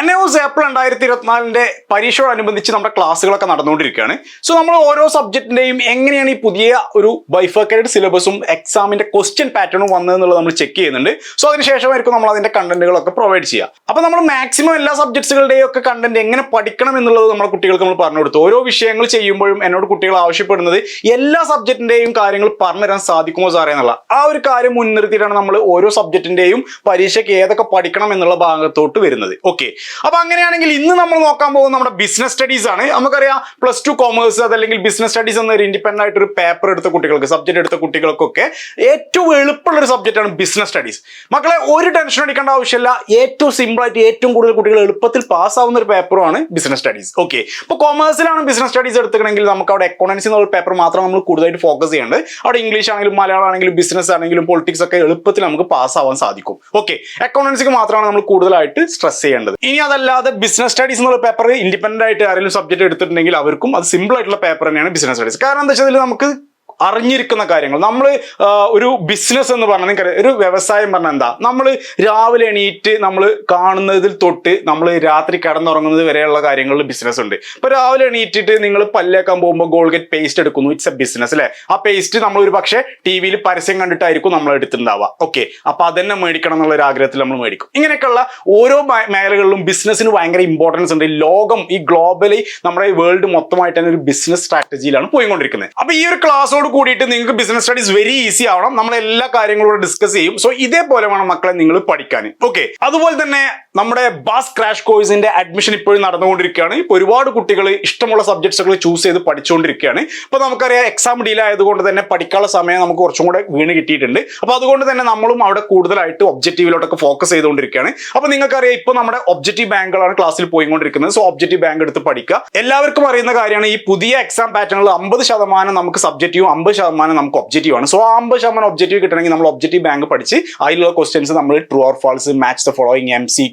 N S April രണ്ടായിരത്തി ഇരുപത്തിനാലിന്റെ പരീക്ഷയോടനുബന്ധിച്ച് നമ്മുടെ ക്ലാസ്സുകളൊക്കെ നടന്നുകൊണ്ടിരിക്കുകയാണ്. സോ നമ്മൾ ഓരോ സബ്ജക്റ്റിന്റെയും എങ്ങനെയാണ് ഈ പുതിയ ഒരു ബൈഫേക്കേഡ് സിലബസും എക്സാമിന്റെ ക്വസ്റ്റ്യൻ പാറ്റേണും വന്നതെന്നുള്ളത് നമ്മൾ ചെക്ക് ചെയ്യുന്നുണ്ട്. സോ അതിനുശേഷമായിരിക്കും നമ്മൾ അതിന്റെ കണ്ടന്റുകളൊക്കെ പ്രൊവൈഡ് ചെയ്യുക. അപ്പോൾ നമ്മൾ മാക്സിമം എല്ലാ സബ്ജക്ട്സുകളുടെയും ഒക്കെ കണ്ടന്റ് എങ്ങനെ പഠിക്കണം എന്നുള്ളത് നമ്മുടെ കുട്ടികൾക്ക് നമ്മൾ പറഞ്ഞു കൊടുത്തു. ഓരോ വിഷയങ്ങൾ ചെയ്യുമ്പോഴും എന്നോട് കുട്ടികൾ ആവശ്യപ്പെടുന്നത് എല്ലാ സബ്ജക്റ്റിന്റെയും കാര്യങ്ങൾ പറഞ്ഞു തരാൻ സാധിക്കുമോ സാറേ എന്നുള്ള. ആ ഒരു കാര്യം മുൻനിർത്തിയിട്ടാണ് നമ്മൾ ഓരോ സബ്ജക്റ്റിന്റെയും പരീക്ഷയ്ക്ക് ഏതൊക്കെ പഠിക്കണം എന്നുള്ള ഭാഗത്തോട്ട് വരുന്നത്. ഓക്കെ അപ്പൊ അങ്ങനെയാണെങ്കിൽ ഇന്ന് നമ്മൾ നോക്കാൻ പോകുന്നത് നമ്മുടെ ബിസിനസ് സ്റ്റഡീസ് ആണ്. നമുക്കറിയാം പ്ലസ് ടു കോമേഴ്സ് അതല്ലെങ്കിൽ ബിസിനസ് സ്റ്റഡീസ് എന്ന ഒരു ഇൻഡിപെൻഡന്റ് ആയിട്ട് ഒരു പേപ്പർ എടുത്ത കുട്ടികൾക്ക് സബ്ജക്ട് എടുത്ത കുട്ടികൾക്കൊക്കെ ഏറ്റവും എളുപ്പമുള്ള ഒരു സബ്ജക്റ്റ് ആണ് ബിസിനസ് സ്റ്റഡീസ് മക്കളെ ഒരു ടെൻഷൻ അടിക്കേണ്ട ആവശ്യമില്ല. ഏറ്റവും സിമ്പിൾ ആയിട്ട് ഏറ്റവും കൂടുതൽ കുട്ടികൾ എളുപ്പത്തിൽ പാസ്സാവുന്ന ഒരു പേപ്പറുമാണ് ബിസിനസ് സ്റ്റഡീസ് ഓക്കെ ഇപ്പോൾ കോമേഴ്സിലാണ് ബിസിനസ് സ്റ്റഡീസ് എടുത്തിട്ടുണ്ടെങ്കിൽ നമുക്ക് അവിടെ എക്കോണമിക്സ് എന്നുള്ള പേപ്പർ മാത്രം നമ്മൾ കൂടുതലായിട്ട് ഫോക്കസ് ചെയ്യേണ്ടത് അവിടെ ഇംഗ്ലീഷ് ആണെങ്കിലും മലയാളം ആണെങ്കിലും ബിസിനസ് ആണെങ്കിലും പൊളിറ്റിക്സ് ഒക്കെ എളുപ്പത്തിൽ നമുക്ക് പാസ്സാവാൻ സാധിക്കും. ഓക്കെ എക്കോണമിക്സ് മാത്രമാണ് നമ്മൾ കൂടുതലായിട്ട് സ്ട്രെസ് ചെയ്യേണ്ടത്. ഇനി അതല്ലാതെ ബിസിനസ് സ്റ്റഡീസ് എന്നുള്ള പേപ്പർ ഇൻഡിപെൻഡന്റ് ആയിട്ട് ആരെങ്കിലും സബ്ജക്ട് എടുത്തിട്ടുണ്ടെങ്കിൽ അവർക്കും അത് സിമ്പിൾ ആയിട്ടുള്ള പേപ്പർ തന്നെയാണ് ബിസിനസ് സ്റ്റഡീസ് കാരണം എന്താ വെച്ചാൽ നമുക്ക് അറിഞ്ഞിരിക്കുന്ന കാര്യങ്ങൾ. നമ്മൾ ഒരു ബിസിനസ് എന്ന് പറഞ്ഞാൽ ഒരു വ്യവസായം പറഞ്ഞാൽ എന്താ? നമ്മൾ രാവിലെ എണീറ്റ് നമ്മൾ കാണുന്നതിൽ തൊട്ട് നമ്മൾ രാത്രി കിടന്നുറങ്ങുന്നത് വരെയുള്ള കാര്യങ്ങളിൽ ബിസിനസ് ഉണ്ട്. ഇപ്പൊ രാവിലെ എണീറ്റിട്ട് നിങ്ങൾ പല്ലേക്കാൻ പോകുമ്പോൾ ഗോൾഗേറ്റ് പേസ്റ്റ് എടുക്കുന്നു. ഇറ്റ്സ് എ ബിസിനസ് അല്ലേ? ആ പേസ്റ്റ് നമ്മൾ ഒരു പക്ഷേ ടി വിയിൽ പരസ്യം കണ്ടിട്ടായിരിക്കും നമ്മൾ എടുത്തിട്ടുണ്ടാവുക. ഓക്കെ അപ്പൊ അതന്നെ മേടിക്കണം എന്നുള്ള ഒരു ആഗ്രഹത്തിൽ നമ്മൾ മേടിക്കും. ഇങ്ങനെയൊക്കെയുള്ള ഓരോ മേഖലകളിലും ബിസിനസ്സിന് ഭയങ്കര ഇമ്പോർട്ടൻസ് ഉണ്ട്. ലോകം ഈ ഗ്ലോബലി നമ്മുടെ വേൾഡ് മൊത്തമായിട്ട് തന്നെ ഒരു ബിസിനസ് സ്ട്രാറ്റജിയിലാണ് പോയിക്കൊണ്ടിരിക്കുന്നത്. അപ്പൊ ഈ ഒരു ക്ലാസ്സോട് കൂടിയിട്ട് നിങ്ങൾക്ക് ബിസിനസ് സ്റ്റഡീസ് വെരി ഈസി ആവണം. നമ്മൾ എല്ലാ കാര്യങ്ങളും ഡിസ്കസ് ചെയ്യും. സോ ഇതേപോലെ വേണം മക്കളെ നിങ്ങൾ പഠിക്കാൻ. ഓക്കെ അതുപോലെ തന്നെ നമ്മുടെ ബാസ് ക്രാഷ് കോഴ്സിന്റെ അഡ്മിഷൻ ഇപ്പോഴും നടന്നുകൊണ്ടിരിക്കുകയാണ്. ഇപ്പോൾ ഒരുപാട് കുട്ടികൾ ഇഷ്ടമുള്ള സബ്ജക്ട്സുകൾ ചൂസ് ചെയ്ത് പഠിച്ചുകൊണ്ടിരിക്കുകയാണ്. ഇപ്പോൾ നമുക്കറിയാം എക്സാം ഡീൽ ആയതുകൊണ്ട് തന്നെ പഠിക്കാനുള്ള സമയം നമുക്ക് കുറച്ചും കൂടെ വീണ് കിട്ടിയിട്ടുണ്ട്. അപ്പോൾ അതുകൊണ്ട് തന്നെ നമ്മളും അവിടെ കൂടുതലായിട്ട് ഒബ്ജക്റ്റീവിലോട്ടൊക്കെ ഫോക്കസ് ചെയ്തുകൊണ്ടിരിക്കുകയാണ്. അപ്പോൾ നിങ്ങൾക്കറിയാം ഇപ്പോൾ നമ്മുടെ ഒബ്ജക്റ്റീവ് ബാങ്കുകളാണ് ക്ലാസ്സിൽ പോയിക്കൊണ്ടിരിക്കുന്നത്. സോ ഒബ്ജക്റ്റീവ് ബാങ്ക് എടുത്ത് പഠിക്കുക. എല്ലാവർക്കും അറിയുന്ന കാര്യമാണ് ഈ പുതിയ എക്സാം പാറ്റേണിൽ അമ്പത് ശതമാനം നമുക്ക് സബ്ജക്റ്റീവും അമ്പത് ശതമാനം നമുക്ക് ഒബ്ജക്റ്റീവ് ആണ്. സോ ആ അമ്പത് ശതമാനം ഒബ്ജക്റ്റീവ് കിട്ടണമെങ്കിൽ നമ്മൾ ഒബ്ജക്റ്റീവ് ബാങ്ക് പഠിച്ച് അതിലുള്ള ക്വസ്റ്റ്യൻസ് നമ്മൾ true or false match the following M C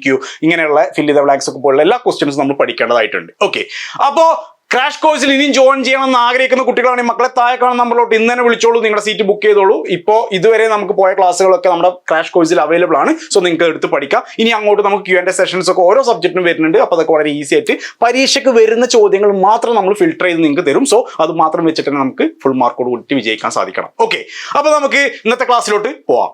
ഇങ്ങനെയുള്ള ഫില്ല് ദ ബ്ലാങ്ക്സ് ഒക്കെ പോലുള്ള എല്ലാ ക്വസ്റ്റ്യൻസും നമ്മൾ പഠിക്കേണ്ടതായിട്ടുണ്ട്. ഓക്കെ അപ്പോ ക്രാഷ് കോഴ്സിൽ ഇനിയും ജോയിൻ ചെയ്യണമെന്ന് ആഗ്രഹിക്കുന്ന കുട്ടികളാണെങ്കിൽ മക്കളെ താഴെ കാണുന്ന നമ്പറിലോട്ട് ഇന്ന് തന്നെ വിളിച്ചോളൂ. നിങ്ങളുടെ സീറ്റ് ബുക്ക് ചെയ്തോളൂ. ഇപ്പോൾ ഇതുവരെ നമുക്ക് പോയ ക്ലാസ്സുകളൊക്കെ നമ്മുടെ ക്രാഷ് കോഴ്സിൽ അവൈലബിൾ ആണ്. സോ നിങ്ങൾക്ക് എടുത്ത് പഠിക്കാം. ഇനി അങ്ങോട്ട് നമുക്ക് ക്യൂ ആൻഡ് സെഷൻസ് ഒക്കെ ഓരോ സബ്ജക്റ്റിനും വരുന്നുണ്ട്. അപ്പോൾ അതൊക്കെ വളരെ ഈസി ആയിട്ട് പരീക്ഷയ്ക്ക് വരുന്ന ചോദ്യങ്ങൾ മാത്രം നമ്മൾ ഫിൽട്ടർ ചെയ്ത് നിങ്ങൾക്ക് തരും. സോ അത് മാത്രം വെച്ചിട്ട് തന്നെ നമുക്ക് ഫുൾ മാർക്കോട് കൂട്ടി വിജയിക്കാൻ സാധിക്കണം. ഓക്കെ അപ്പോൾ നമുക്ക് ഇന്നത്തെ ക്ലാസ്സിലോട്ട് പോവാം.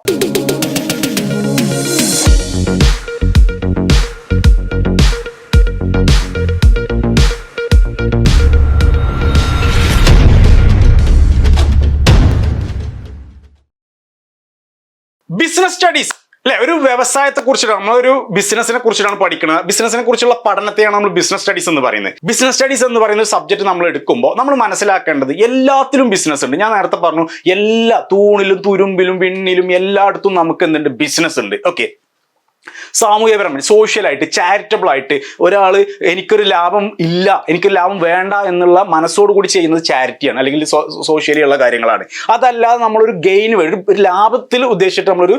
ബിസിനസ് സ്റ്റഡീസ് അല്ലെ? ഒരു വ്യവസായത്തെ കുറിച്ചിട്ടാണ് നമ്മളൊരു ബിസിനസിനെ കുറിച്ചിട്ടാണ് പഠിക്കുന്നത് ബിസിനസിനെ കുറിച്ചുള്ള പഠനത്തെയാണ് നമ്മൾ ബിസിനസ് സ്റ്റഡീസ് എന്ന് പറയുന്നത്. ബിസിനസ് സ്റ്റഡീസ് എന്ന് പറയുന്ന ഒരു സബ്ജക്ട് നമ്മൾ എടുക്കുമ്പോൾ നമ്മൾ മനസ്സിലാക്കേണ്ടത് എല്ലാത്തിലും ബിസിനസ് ഉണ്ട്. ഞാൻ നേരത്തെ പറഞ്ഞു എല്ലാ തൂണിലും തുരുമ്പിലും വിണ്ണിലും എല്ലായിടത്തും നമുക്ക് എന്തുണ്ട്? ബിസിനസ് ഉണ്ട്. ഓക്കെ സാമൂഹ്യപരമായി സോഷ്യലായിട്ട് ചാരിറ്റബിൾ ആയിട്ട് ഒരാൾ എനിക്കൊരു ലാഭം ഇല്ല എനിക്കൊരു ലാഭം വേണ്ട എന്നുള്ള മനസ്സോട് കൂടി ചെയ്യുന്നത് ചാരിറ്റിയാണ് അല്ലെങ്കിൽ സോഷ്യലി ഉള്ള കാര്യങ്ങളാണ്. അതല്ലാതെ നമ്മളൊരു ഗെയിൻ വേണ്ടി ഒരു ലാഭത്തിൽ ഉദ്ദേശിച്ചിട്ട് നമ്മളൊരു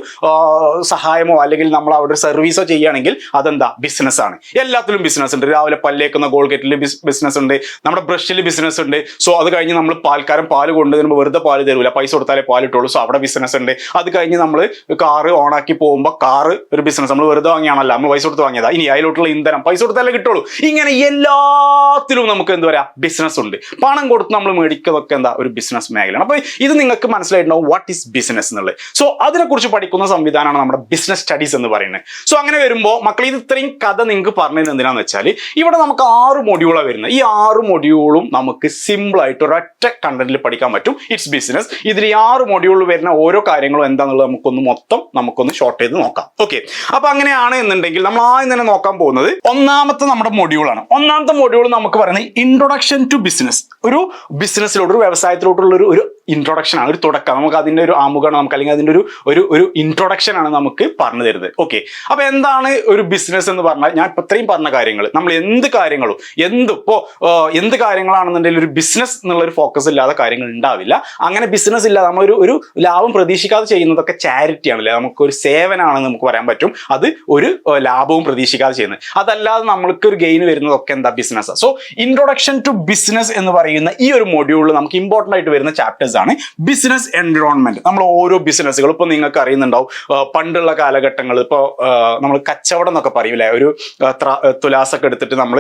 സഹായമോ അല്ലെങ്കിൽ നമ്മൾ അവിടെ ഒരു സർവീസോ ചെയ്യുകയാണെങ്കിൽ അതെന്താ? ബിസിനസ് ആണ്. എല്ലാത്തിലും ബിസിനസ് ഉണ്ട്. രാവിലെ പല്ലേക്കുന്ന ഗോൾഗേറ്റിൽ ബിസിനസ് ഉണ്ട്. നമ്മുടെ ബ്രഷിൽ ബിസിനസ് ഉണ്ട്. സോ അത് കഴിഞ്ഞ് നമ്മൾ പാൽക്കാരൻ പാൽ കൊണ്ടുവരുമ്പോൾ വെറുതെ പാൽ തരൂല. പൈസ കൊടുത്താലേ പാലിട്ടുള്ളൂ. സോ അവിടെ ബിസിനസ് ഉണ്ട്. അത് കഴിഞ്ഞ് നമ്മൾ കാറ് ഓണാക്കി പോകുമ്പോൾ കാറ് ഒരു ബിസിനസ് നമ്മൾ വെറുതെ വാങ്ങിയാണല്ല. നമ്മൾ പൈസ കൊടുത്ത് വാങ്ങിയതാ. ഇനി അതിലോട്ടുള്ള ഇന്ധനം പൈസ കൊടുത്താലേ കിട്ടുള്ളൂ. ഇങ്ങനെ എല്ലാത്തിലും നമുക്ക് എന്താ പറയാ ബിസിനസ് ഉണ്ട്. പണം കൊടുത്ത് നമ്മൾ മേടിക്കുന്നതൊക്കെ എന്താ ഒരു ബിസിനസ് മേഖലയാണ്. അപ്പൊ ഇത് നിങ്ങൾക്ക് മനസ്സിലായിട്ടുണ്ടാവും വാട്ട് ഈസ് ബിസിനസ് എന്നുള്ളത്. സോ അതിനെക്കുറിച്ച് പഠിക്കുന്ന സംവിധാനമാണ് നമ്മുടെ ബിസിനസ് സ്റ്റഡീസ് എന്ന് പറയുന്നത്. സോ അങ്ങനെ വരുമ്പോൾ മക്കൾ ഇത് ഇത്രയും കഥ നിങ്ങൾക്ക് പറഞ്ഞത് എന്തിനാന്ന് വെച്ചാൽ ഇവിടെ നമുക്ക് ആറ് മൊഡ്യൂളാണ് വരുന്നത്. ഈ ആറ് മൊഡ്യൂളും നമുക്ക് സിമ്പിൾ ആയിട്ട് ഒരൊറ്റ കണ്ടന്റിൽ പഠിക്കാൻ പറ്റും. ഇറ്റ്സ് ബിസിനസ് ഇതിൽ ഈ ആറ് മൊഡ്യൂളിൽ വരുന്ന ഓരോ കാര്യങ്ങളും എന്താണെന്നുള്ളത് നമുക്കൊന്ന് മൊത്തം നമുക്കൊന്ന് ഷോർട്ട് ചെയ്ത് നോക്കാം. ഓക്കെ അപ്പൊ അങ്ങനെയാണ് എന്നുണ്ടെങ്കിൽ നമ്മൾ ആദ്യം തന്നെ നോക്കാൻ പോകുന്നത് ഒന്നാമത്തെ നമ്മുടെ മൊഡ്യൂളാണ് ഒന്നാമത്തെ മൊഡ്യൂൾ നമുക്ക് പറയുന്നത് ഇൻട്രൊഡക്ഷൻ ടു ബിസിനസ് ഒരു ബിസിനസ്സിലോട്ട് ഒരു വ്യവസായത്തിലോട്ടുള്ള ഒരു ഇൻട്രൊഡക്ഷൻ ആണ് ഒരു തുടക്കം. നമുക്ക് അതിന്റെ ഒരു ആമുഖമാണ് നമുക്ക് അല്ലെങ്കിൽ അതിന്റെ ഒരു ഒരു ഒരു ഇൻട്രൊഡക്ഷൻ ആണ് നമുക്ക് പറഞ്ഞു തരുന്നത്. ഓക്കെ അപ്പോൾ എന്താണ് ഒരു ബിസിനസ് എന്ന് പറഞ്ഞാൽ ഞാൻ ഇപ്പോൾ ഇത്രയും പറഞ്ഞ കാര്യങ്ങൾ നമ്മൾ എന്ത് കാര്യങ്ങളും എന്ത് ഇപ്പോൾ എന്ത് കാര്യങ്ങളാണെന്നുണ്ടെങ്കിൽ ഒരു ബിസിനസ് എന്നുള്ളൊരു ഫോക്കസ് ഇല്ലാതെ കാര്യങ്ങൾ ഉണ്ടാവില്ല. അങ്ങനെ ബിസിനസ് ഇല്ലാതെ നമ്മളൊരു ഒരു ലാഭം പ്രതീക്ഷിക്കാതെ ചെയ്യുന്നതൊക്കെ ചാരിറ്റി ആണല്ലേ? നമുക്ക് ഒരു സേവനമാണെന്ന് നമുക്ക് പറയാൻ പറ്റും. അത് ഒരു ലാഭവും പ്രതീക്ഷിക്കാതെ ചെയ്യുന്നത്. അതല്ലാതെ നമ്മൾക്ക് ഒരു ഗെയിൻ വരുന്നതൊക്കെ എന്താ business so introduction to business എന്ന് പറയുന്ന ഈ ഒരു മൊഡ്യൂളിൽ നമുക്ക് ഇമ്പോർട്ടന്റ് ആയിട്ട് വരുന്ന ചാപ്റ്റേഴ്സ് ആണ് ബിസിനസ് എൻവിറോൺമെന്റ് നമ്മൾ ഓരോ ബിസിനസ്സുകൾ ഇപ്പോൾ നിങ്ങൾക്ക് അറിയുന്നുണ്ടാവും. പണ്ടുള്ള കാലഘട്ടങ്ങൾ ഇപ്പോൾ നമ്മൾ കച്ചവടം എന്നൊക്കെ പറയൂലേ ഒരു തുലാസൊക്കെ എടുത്തിട്ട് നമ്മൾ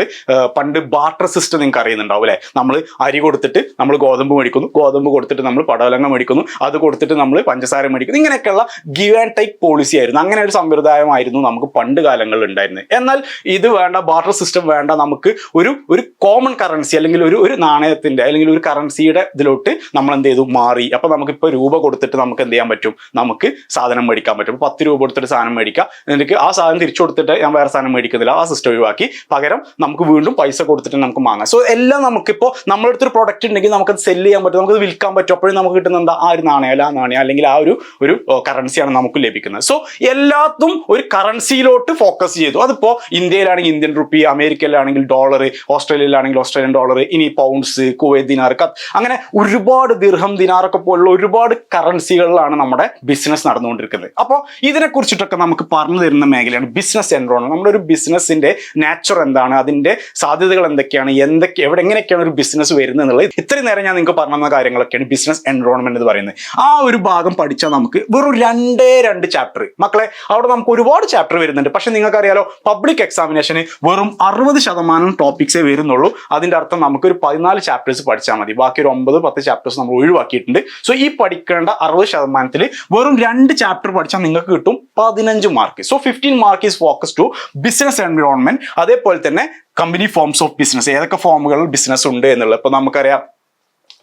പണ്ട് ബാർട്ടർ സിസ്റ്റം നിങ്ങൾക്ക് അറിയുന്നുണ്ടാവും അല്ലേ? നമ്മൾ അരി കൊടുത്തിട്ട് നമ്മൾ ഗോതമ്പ് മേടിക്കുന്നു. ഗോതമ്പ് കൊടുത്തിട്ട് നമ്മൾ പടവലങ്ങ മേടിക്കുന്നു. അത് കൊടുത്തിട്ട് നമ്മൾ പഞ്ചസാര മേടിക്കുന്നു. ഇങ്ങനെയൊക്കെയുള്ള ഗിവ് ആൻഡ് ടൈക്ക് പോളിസി ആയിരുന്നു. അങ്ങനെ ഒരു സമ്പ്രദായമായിരുന്നു നമുക്ക് പണ്ട് കാലങ്ങളിൽ ഉണ്ടായിരുന്നത്. എന്നാൽ ഇത് വേണ്ട ബാർട്ടർ സിസ്റ്റം വേണ്ട നമുക്ക് ഒരു ഒരു കോമൺ കറൻസി അല്ലെങ്കിൽ ഒരു ഒരു നാണയത്തിന്റെ അല്ലെങ്കിൽ ഒരു കറൻസിയുടെ ഇതിലോട്ട് നമ്മൾ എന്ത് ചെയ്തു? മാറി. അപ്പൊ നമുക്കിപ്പോൾ രൂപ കൊടുത്തിട്ട് നമുക്ക് എന്ത് ചെയ്യാൻ പറ്റും? നമുക്ക് സാധനം മേടിക്കാൻ പറ്റും. പത്ത് രൂപ കൊടുത്തിട്ട് സാധനം മേടിക്കാം. എനിക്ക് ആ സാധനം തിരിച്ചു കൊടുത്തിട്ട് ഞാൻ വേറെ സാധനം മേടിക്കുന്നില്ല. ആ സിസ്റ്റം ഒഴിവാക്കി. പകരം നമുക്ക് വീണ്ടും പൈസ കൊടുത്തിട്ട് നമുക്ക് വാങ്ങാം. സോ എല്ലാം നമുക്കിപ്പോൾ നമ്മളടുത്തൊരു പ്രൊഡക്റ്റ് ഉണ്ടെങ്കിൽ നമുക്കത് സെൽ ചെയ്യാൻ പറ്റും. നമുക്കത് വിൽക്കാൻ പറ്റും. അപ്പോഴും നമുക്ക് കിട്ടുന്ന എന്താ? ആ ഒരു നാണയം. അല്ല ആ നാണയം അല്ലെങ്കിൽ ആ ഒരു ഒരു കറൻസിയാണ് നമുക്ക് ലഭിക്കുന്നത്. സോ എല്ലാത്തും ഒരു കറൻസിയിലോട്ട് ഫോക്കസ് ചെയ്തു. അതിപ്പോ ഇന്ത്യയിലാണെങ്കിൽ ഇന്ത്യൻ റുപ്പി അമേരിക്കയിലാണെങ്കിൽ ഡോളർ ഓസ്ട്രേലിയയിലാണെങ്കിൽ ഓസ്ട്രേലിയൻ ഡോളർ ഇനി പൗണ്ട്സ് കുവൈറ്റ് ദിനാർ കത്ത് അങ്ങനെ ഒരുപാട് ദിർഹം ദിനാറൊക്കെ പോലുള്ള ഒരുപാട് കറൻസികളിലാണ് നമ്മുടെ ബിസിനസ് നടന്നുകൊണ്ടിരിക്കുന്നത്. അപ്പോൾ ഇതിനെ കുറിച്ചിട്ടൊക്കെ നമുക്ക് പറഞ്ഞു തരുന്ന മേഖലയാണ് ബിസിനസ് എൻറോണം നമ്മുടെ ഒരു ബിസിനസ്സിന്റെ നാച്ചുറൽ എന്താണ്? അതിന്റെ സാധ്യതകൾ എന്തൊക്കെയാണ്? എന്തൊക്കെ എവിടെ എങ്ങനെയൊക്കെയാണ് ഒരു ബിസിനസ് വരുന്നത് എന്നുള്ളത്? ഇത്രയും നേരം ഞാൻ നിങ്ങൾക്ക് പറഞ്ഞു കാര്യങ്ങളൊക്കെയാണ് ബിസിനസ് എൻറോൺമെന്റ് എന്ന് പറയുന്നത്. ആ ഒരു ഭാഗം പഠിച്ചാൽ നമുക്ക് വെറും രണ്ടേ രണ്ട് ചാപ്റ്റർ മക്കളെ അവിടെ നമുക്ക് ഒരുപാട് ചാപ്റ്റർ വരുന്നുണ്ട്. പക്ഷെ നിങ്ങൾക്കറിയാലോ പബ്ലിക് എക്സാമിനേഷന് വെറും അറുപത് ശതമാനം ടോപ്പിക്സേ വരുന്നുള്ളൂ. അതിന്റെ അർത്ഥം നമുക്ക് ഒരു പതിനാല് ചാപ്റ്റേഴ്സ് പഠിച്ചാൽ മതി. ബാക്കി ഒരു ഒമ്പത് പത്ത് ചാപ്റ്റേഴ്സ് നമ്മൾ ഒഴിവാക്കിയിട്ടുണ്ട് സോ ഈ പഠിക്കേണ്ട അറുപത് ശതമാനത്തിൽ വെറും രണ്ട് ചാപ്റ്റർ പഠിച്ചാൽ നിങ്ങൾക്ക് കിട്ടും പതിനഞ്ച് mark so fifteen mark is focus to business environment അതേപോലെ തന്നെ കമ്പനി ഫോംസ് ഓഫ് ബിസിനസ് ഏതൊക്കെ ഫോമുകൾ ബിസിനസ് ഉണ്ട് എന്നുള്ളത്. ഇപ്പൊ നമുക്കറിയാം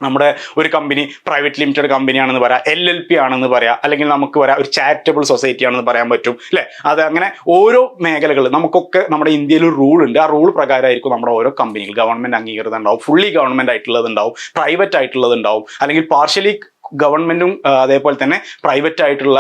നമ്മുടെ ഒരു കമ്പനി പ്രൈവറ്റ് ലിമിറ്റഡ് കമ്പനിയാണെന്ന് പറയാം എൽ എൽ പി ആണെന്ന് പറയാം അല്ലെങ്കിൽ നമുക്ക് പറയാം ഒരു ചാരിറ്റബിൾ സൊസൈറ്റി ആണെന്ന് പറയാൻ പറ്റും അല്ലെ അത് അങ്ങനെ ഓരോ മേഖലകൾ നമുക്കൊക്കെ നമ്മുടെ ഇന്ത്യയിൽ ഒരു റൂൾ ഉണ്ട്. ആ റൂൾ പ്രകാരമായിരിക്കും നമ്മുടെ ഓരോ കമ്പനികൾ ഗവൺമെന്റ് അംഗീകൃതം ഉണ്ടാവും ഫുള്ളി ഗവൺമെന്റ് ആയിട്ടുള്ളത് ഉണ്ടാവും പ്രൈവറ്റ് ആയിട്ടുള്ളത് ഉണ്ടാവും അല്ലെങ്കിൽ പാർഷ്യലി ഗവൺമെന്റും അതേപോലെ തന്നെ പ്രൈവറ്റ് ആയിട്ടുള്ള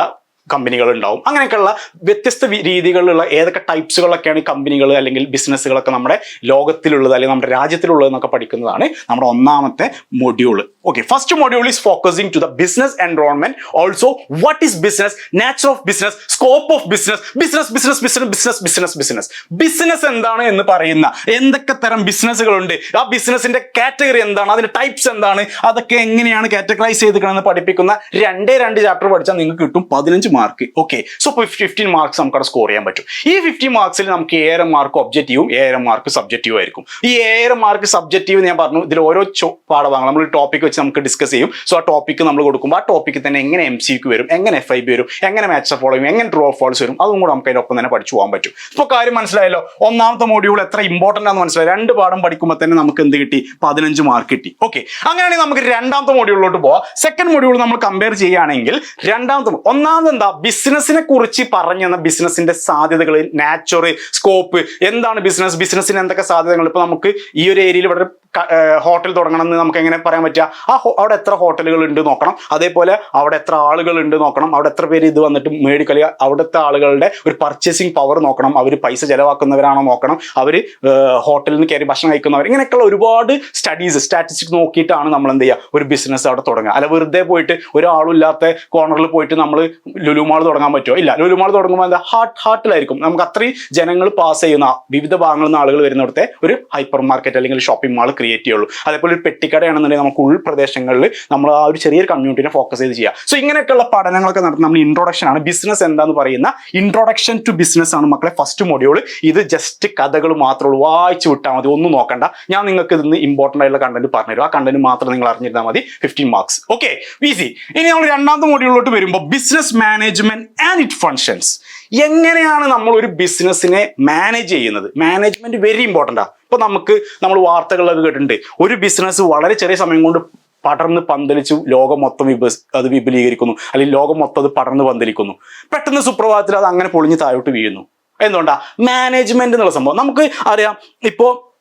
കമ്പനികൾ ഉണ്ടാവും അങ്ങനെയൊക്കെയുള്ള വ്യത്യസ്ത രീതികളിലുള്ള ഏതൊക്കെ ടൈപ്സുകളൊക്കെയാണ് ഈ കമ്പനികൾ അല്ലെങ്കിൽ ബിസിനസ്സുകളൊക്കെ നമ്മുടെ ലോകത്തിലുള്ളത് അല്ലെങ്കിൽ നമ്മുടെ രാജ്യത്തിലുള്ളത് എന്നൊക്കെ പഠിക്കുന്നതാണ് നമ്മുടെ ഒന്നാമത്തെ module okay first module is focusing to the business environment also what is business nature of business scope of business business business business business business business business എന്താണ് എന്ന് പറയുന്ന എന്തൊക്കെ തരം ബിസിനസ്സുകളുണ്ട് ആ ബിസിനസിന്റെ കാറ്റഗറി എന്താണ്? അതിന്റെ ടൈപ്സ് എന്താണ്? അതൊക്കെ എങ്ങനെയാണ് കാറ്റഗറൈസ് ചെയ്തിരിക്കണമെന്ന് പഠിപ്പിക്കുന്ന രണ്ടേ രണ്ട് ചാപ്റ്റർ പഠിച്ചാൽ നിങ്ങൾക്ക് കിട്ടും പതിനഞ്ച് മാർക്ക് ഓക്കെ സോ ഇപ്പോൾ ഫിഫ്റ്റീൻ മാർക്സ് നമുക്ക് അവിടെ സ്കോർ ചെയ്യാൻ പറ്റും. ഈ ഫിഫ്റ്റി മാർക്സിൽ നമുക്ക് ഏഴര മാർക്ക് ഒബ്ജക്റ്റീവും ഏഴര മാർക്ക് സബ്ജക്റ്റീവും ആയിരിക്കും. ഈ ഏഴര മാർക്ക് സബ്ജക്റ്റീവ് ഞാൻ പറഞ്ഞു ഇതിൽ ഓരോ പാഠഭാഗങ്ങൾ നമ്മൾ ടോപ്പിക് വെച്ച് നമുക്ക് ഡിസ്കസ് ചെയ്യും. സോ ആ ടോപ്പിക്ക് നമ്മൾ കൊടുക്കുമ്പോൾ ആ ടോപ്പിക്ക് തന്നെ എങ്ങനെ എം സിക്ക് വരും എങ്ങനെ എഫ് ഐ ബി വരും എങ്ങനെ മാച്ച് ഫോളോ ചെയ്യും എങ്ങനെ ട്രൂ ഓഫ് ഫോൾസ് വരും അതും കൂടെ നമുക്ക് അതിനൊപ്പം തന്നെ പഠിച്ചു പോകാൻ പറ്റും. ഇപ്പോൾ കാര്യം മനസ്സിലായല്ലോ? ഒന്നാമത്തെ മോഡ്യൂൾ എത്ര ഇമ്പോർട്ടന്റ് ആണെന്ന് മനസ്സിലായി? രണ്ട് പാഠം പഠിക്കുമ്പോൾ തന്നെ നമുക്ക് എന്ത് കിട്ടി? പതിനഞ്ച് മാർക്ക് കിട്ടി. ഓക്കെ അങ്ങനെയാണെങ്കിൽ നമുക്ക് രണ്ടാമത്തെ മോഡ്യൂളിലോട്ട് പോവാം. സെക്കൻഡ് മോഡ്യൂൾ നമ്മൾ കമ്പയർ ചെയ്യുകയാണെങ്കിൽ രണ്ടാമത്തെ ഒന്നാമത് എന്താ ബിസിനസ്സിനെ കുറിച്ച് പറഞ്ഞു തന്ന ബിസിനസ്സിന്റെ സാധ്യതകൾ നാച്ചുറൽ സ്കോപ്പ് എന്താണ് ബിസിനസ് ബിസിനസ്സിന് എന്തൊക്കെ സാധ്യതകൾ ഇപ്പൊ നമുക്ക് ഈ ഒരു ഏരിയയിൽ ഇവിടെ ഹോട്ടൽ തുടങ്ങണം എന്ന് നമുക്ക് എങ്ങനെ പറയാൻ പറ്റുക? ആ അവിടെ എത്ര ഹോട്ടലുകൾ ഉണ്ട് നോക്കണം. അതേപോലെ അവിടെ എത്ര ആളുകൾ ഉണ്ട് നോക്കണം. അവിടെ എത്ര പേര് ഇത് വന്നിട്ട് മേടിക്കൽ അവിടുത്തെ ആളുകളുടെ ഒരു പർച്ചേസിങ് പവർ നോക്കണം. അവർ പൈസ ചിലവാക്കുന്നവരാണോ നോക്കണം. അവർ ഹോട്ടലിൽ നിന്ന് കയറി ഭക്ഷണം കഴിക്കുന്നവർ ഇങ്ങനെയൊക്കെയുള്ള ഒരുപാട് സ്റ്റഡീസ് സ്റ്റാറ്റിസ്റ്റിക്സ് നോക്കിയിട്ടാണ് നമ്മൾ എന്ത് ചെയ്യുക? ഒരു ബിസിനസ് അവിടെ തുടങ്ങുക. അല്ല വെറുതെ പോയിട്ട് ഒരാളും ഇല്ലാത്ത കോർണറിൽ പോയിട്ട് നമ്മൾ ലുലുമാൾ തുടങ്ങാൻ പറ്റുമോ ഇല്ല. ലുലുമാൾ തുടങ്ങുമ്പോൾ എന്താ? ഹാർട്ട് ഹാർട്ടിലായിരിക്കും നമുക്ക് അത്രയും ജനങ്ങൾ പാസ് ചെയ്യുന്ന വിവിധ ഭാഗങ്ങളിൽ നിന്ന് ആളുകൾ വരുന്നിടത്തെ ഒരു ഹൈപ്പർ മാർക്കറ്റ് അല്ലെങ്കിൽ ഷോപ്പിംഗ് മാൾ ക്രിയേറ്റ് ചെയ്യുള്ളൂ. അതേപോലെ ഒരു പെട്ടിക്കടയാണെന്നുണ്ടെങ്കിൽ നമുക്ക് ഉൾപ്രദേശങ്ങളിൽ നമ്മൾ ആ ഒരു ചെറിയൊരു കമ്മ്യൂണിറ്റിനെ ഫോക്കസ് ചെയ്ത് ചെയ്യുക സോ ഇങ്ങനെയൊക്കെയുള്ള പഠനങ്ങളൊക്കെ നടത്തുന്ന നമ്മൾ ഇൻട്രൊഡക്ഷൻ ആണ്. ബിസിനസ് എന്താന്ന് പറയുന്ന ഇൻട്രൊഡക്ഷൻ ടു ബിസിനസ് ആണ് മക്കളെ ഫസ്റ്റ് മൊഡ്യൂൾ ഇത് ജസ്റ്റ് കഥകൾ മാത്രമേ ഉള്ളൂ. വായിച്ചു വിട്ടാൽ മതി. ഒന്നും നോക്കണ്ട. ഞാൻ നിങ്ങൾക്ക് ഇതിന് ഇമ്പോർട്ടന്റ് ആയിട്ടുള്ള കണ്ടന്റ് പറഞ്ഞുതരും. ആ കണ്ടന്റ് മാത്രം നിങ്ങൾ അറിഞ്ഞിരുന്നാൽ മതി. ഫിഫ്റ്റീൻ മാർക്സ് ഓക്കെ ഈസി ഇനി നമ്മൾ രണ്ടാമത്തെ മൊഡ്യൂളിലോട്ട് വരുമ്പോൾ business management and it functions എങ്ങനെയാണ് നമ്മൾ ഒരു ബിസിനസ്സിനെ മാനേജ് ചെയ്യുന്നത്? മാനേജ്മെന്റ് വെരി ഇമ്പോർട്ടന്റ് ആ. ഇപ്പൊ നമുക്ക് നമ്മൾ വാർത്തകളിലൊക്കെ കേട്ടിട്ടുണ്ട്. ഒരു ബിസിനസ് വളരെ ചെറിയ സമയം കൊണ്ട് പടർന്ന് പന്തലിച്ചു ലോകം മൊത്തം വിപസ് അത് വിപുലീകരിക്കുന്നു. അല്ലെങ്കിൽ ലോകം മൊത്തം അത് പടർന്ന് പന്തലിക്കുന്നു. പെട്ടെന്ന് സുപ്രഭാതത്തിൽ അത് അങ്ങനെ പൊളിഞ്ഞ് താഴോട്ട് വീഴുന്നു. എന്തുകൊണ്ടാ? മാനേജ്മെന്റ് എന്നുള്ള സംഭവം. നമുക്ക് അറിയാം ഇപ്പോ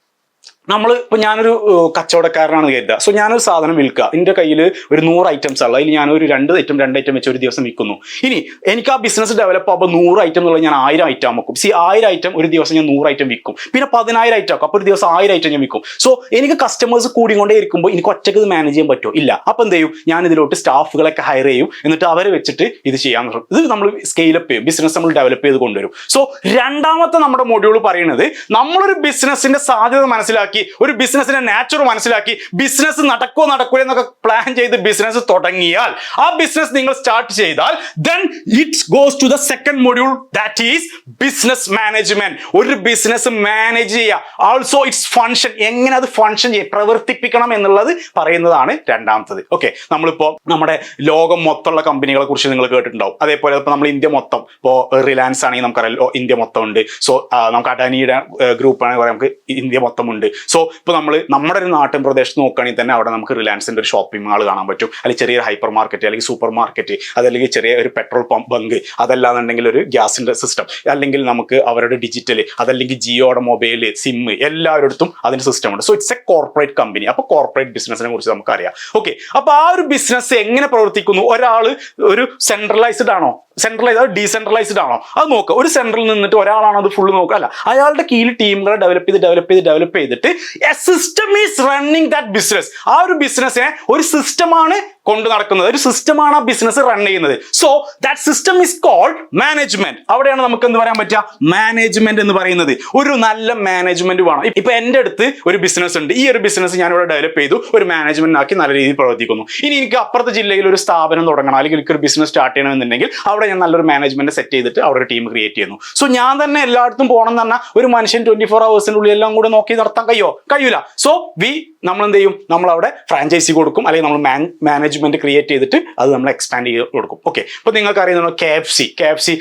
നമ്മൾ ഇപ്പൊ ഞാനൊരു കച്ചവടക്കാരനാണ് കരുതുക. സോ ഞാനൊരു സാധനം വിൽക്കുക. എന്റെ കയ്യിൽ ഒരു നൂറ് ഐറ്റംസ് ഉള്ളത് അതിൽ ഞാൻ ഒരു രണ്ട് ഐറ്റം രണ്ട് ഐറ്റം വെച്ച് ഒരു ദിവസം വിൽക്കുന്നു. ഇനി എനിക്ക് ആ ബിസിനസ് ഡെവലപ്പ് ആകുമ്പോൾ നൂറ് ഐറ്റം എന്നുള്ളത് ഞാൻ ആയിരം ഐറ്റം വെക്കും. സി ആയിരം ഐറ്റം ഒരു ദിവസം ഞാൻ നൂറ് ഐറ്റം വിൽക്കും. പിന്നെ പതിനായിരം ഐറ്റം ആക്കും. അപ്പോൾ ഒരു ദിവസം ആയിരം ഐറ്റം ഞാൻ വിൽക്കും. സോ എനിക്ക് കസ്റ്റമേഴ്സ് കൂടിക്കൊണ്ടേ ഇരിക്കുമ്പോൾ എനിക്ക് ഒറ്റയ്ക്ക് ഇത് മാനേജ് ചെയ്യാൻ പറ്റുമോ? ഇല്ല. അപ്പോൾ എന്ത് ചെയ്യും? ഞാൻ ഇതിലോട്ട് സ്റ്റാഫുകളൊക്കെ ഹയർ ചെയ്യും. എന്നിട്ട് അവരെ വെച്ചിട്ട് ഇത് ചെയ്യാൻ ഇത് നമ്മൾ സ്കെയിലപ്പ് ചെയ്യും. ബിസിനസ് നമ്മൾ ഡെവലപ്പ് ചെയ്ത് കൊണ്ടുവരും. സോ രണ്ടാമത്തെ നമ്മുടെ മൊഡ്യൂൾ പറയുന്നത് നമ്മളൊരു ബിസിനസ്സിന്റെ സാധ്യത മനസ്സിലാക്കി ഒരു ബിസിനസ്സിന്റെ നാച്ചുർ മനസ്സിലാക്കി ബിസിനസ് നടക്കോ നടക്കൂ എന്നൊക്കെ പ്ലാൻ ചെയ്ത് ബിസിനസ് തുടങ്ങിയാൽ ആ ബിസിനസ് നിങ്ങൾ സ്റ്റാർട്ട് ചെയ്താൽ then it's goes to the second module that is business management ഒരു ബിസിനസ് മാനേജ് ചെയ്യുക. ആൾസോ ഇറ്റ്സ് ഫങ്ഷൻ എങ്ങനെ അത് ഫങ്ഷൻ ചെയ്യും പ്രവർത്തിപ്പിക്കണം എന്നുള്ളത് പറയുന്നതാണ് രണ്ടാമത്തത്. ഓക്കെ നമ്മളിപ്പോ നമ്മുടെ ലോകം മൊത്തമുള്ള കമ്പനികളെ കുറിച്ച് നിങ്ങൾ കേട്ടിട്ടുണ്ടാവും. അതേപോലെ ഇപ്പൊ നമ്മൾ ഇന്ത്യ മൊത്തം ഇപ്പോൾ റിലയൻസ് ആണെങ്കിൽ നമുക്കറിയാം ഇന്ത്യ മൊത്തം ഉണ്ട് സോ നമുക്ക് അഡാനിയുടെ ഗ്രൂപ്പ് ആണെങ്കിൽ നമുക്ക് ഇന്ത്യ മൊത്തം ഉണ്ട് സോ ഇപ്പോൾ നമ്മൾ നമ്മുടെ ഒരു നാട്ടിൻ പ്രദേശത്ത് നോക്കുകയാണെങ്കിൽ തന്നെ അവിടെ നമുക്ക് റിലയൻസിന്റെ ഒരു ഷോപ്പിംഗ് മാൾ കാണാൻ പറ്റും. അല്ലെങ്കിൽ ചെറിയൊരു ഹൈപ്പർ മാർക്കറ്റ് അല്ലെങ്കിൽ സൂപ്പർ മാർക്കറ്റ് അതല്ലെങ്കിൽ ചെറിയ ഒരു പെട്രോൾ പമ്പ് ബങ്ക് അതല്ലാന്നുണ്ടെങ്കിൽ ഒരു ഗ്യാസിന്റെ സിസ്റ്റം അല്ലെങ്കിൽ നമുക്ക് അവരുടെ ഡിജിറ്റൽ അതല്ലെങ്കിൽ ജിയോയുടെ മൊബൈൽ സിം എല്ലാവരുടെ അതിന് സിസ്റ്റം ഉണ്ട്. So it's a corporate company അപ്പോൾ കോർപ്പറേറ്റ് ബിസിനസിനെ കുറിച്ച് നമുക്കറിയാം. ഓക്കെ അപ്പോൾ ആ ഒരു ബിസിനസ് എങ്ങനെ പ്രവർത്തിക്കുന്നു? ഒരാൾ ഒരു സെൻട്രലൈസ്ഡ് ആണോ? സെൻട്രലൈസ് ഡീസെൻട്രലൈസ്ഡ് ആണോ? അത് നോക്കുക ഒരു സെൻട്രൽ നിന്നിട്ട് ഒരാളാണ് അത് ഫുള്ള് നോക്കുക? അല്ല അയാളുടെ കീഴിൽ ടീമുകളെ ഡെവലപ്പ് ചെയ്ത് ഡെവലപ്പ് ചെയ്ത് ഡെവലപ്പ് ചെയ്തിട്ട് a system is running that business ആ ഒരു ബിസിനസ്സിനെ ഒരു സിസ്റ്റമാണ് കൊണ്ട് നടക്കുന്നത്. ഒരു സിസ്റ്റമാണ് ആ ബിസിനസ് റൺ ചെയ്യുന്നത്. So that system is called management അവിടെയാണ് നമുക്ക് എന്ത് പറയാൻ പറ്റുക? മാനേജ്മെന്റ് എന്ന് പറയുന്നത്. ഒരു നല്ല മാനേജ്മെന്റ് വേണം. ഇപ്പൊ എന്റെ അടുത്ത് ഒരു ബിസിനസ് ഉണ്ട്. ഈ ഒരു ബിസിനസ് ഞാൻ ഇവിടെ ഡെവലപ്പ് ചെയ്തു. ഒരു മാനേജ്മെന്റ് ആക്കി നല്ല രീതിയിൽ പ്രവർത്തിക്കുന്നു. ഇനി എനിക്ക് അപ്പുറത്തെ ജില്ലയിൽ ഒരു സ്ഥാപനം തുടങ്ങണം. അല്ലെങ്കിൽ എനിക്ക് ഒരു ബിസിനസ് സ്റ്റാർട്ട് ചെയ്യണമെന്നുണ്ടെങ്കിൽ അവിടെ ഞാൻ നല്ലൊരു മാനേജ്മെന്റ് സെറ്റ് ചെയ്തിട്ട് അവിടെ ഒരു ടീം ക്രിയേറ്റ് ചെയ്യുന്നു. സോ ഞാൻ തന്നെ എല്ലായിടത്തും പോകണം എന്ന് പറഞ്ഞാൽ ഒരു മനുഷ്യൻ ട്വന്റി ഫോർ അവേഴ്സിനുള്ളിൽ എല്ലാം കൂടെ നോക്കി നടത്താൻ കഴിയോ? കഴിയൂല. സോ വി നമ്മൾ എന്ത് ചെയ്യും നമ്മൾ അവിടെ ഫ്രാഞ്ചൈസി കൊടുക്കും. അല്ലെങ്കിൽ നമ്മൾ മാൻ മാനേജ്മെന്റ് ക്രിയേറ്റ് ചെയ്തിട്ട് അത് നമ്മൾ എക്സ്പാൻഡ് ചെയ്ത് കൊടുക്കും. ഓക്കെ ഇപ്പൊ നിങ്ങൾക്ക് അറിയുന്ന K F C K F C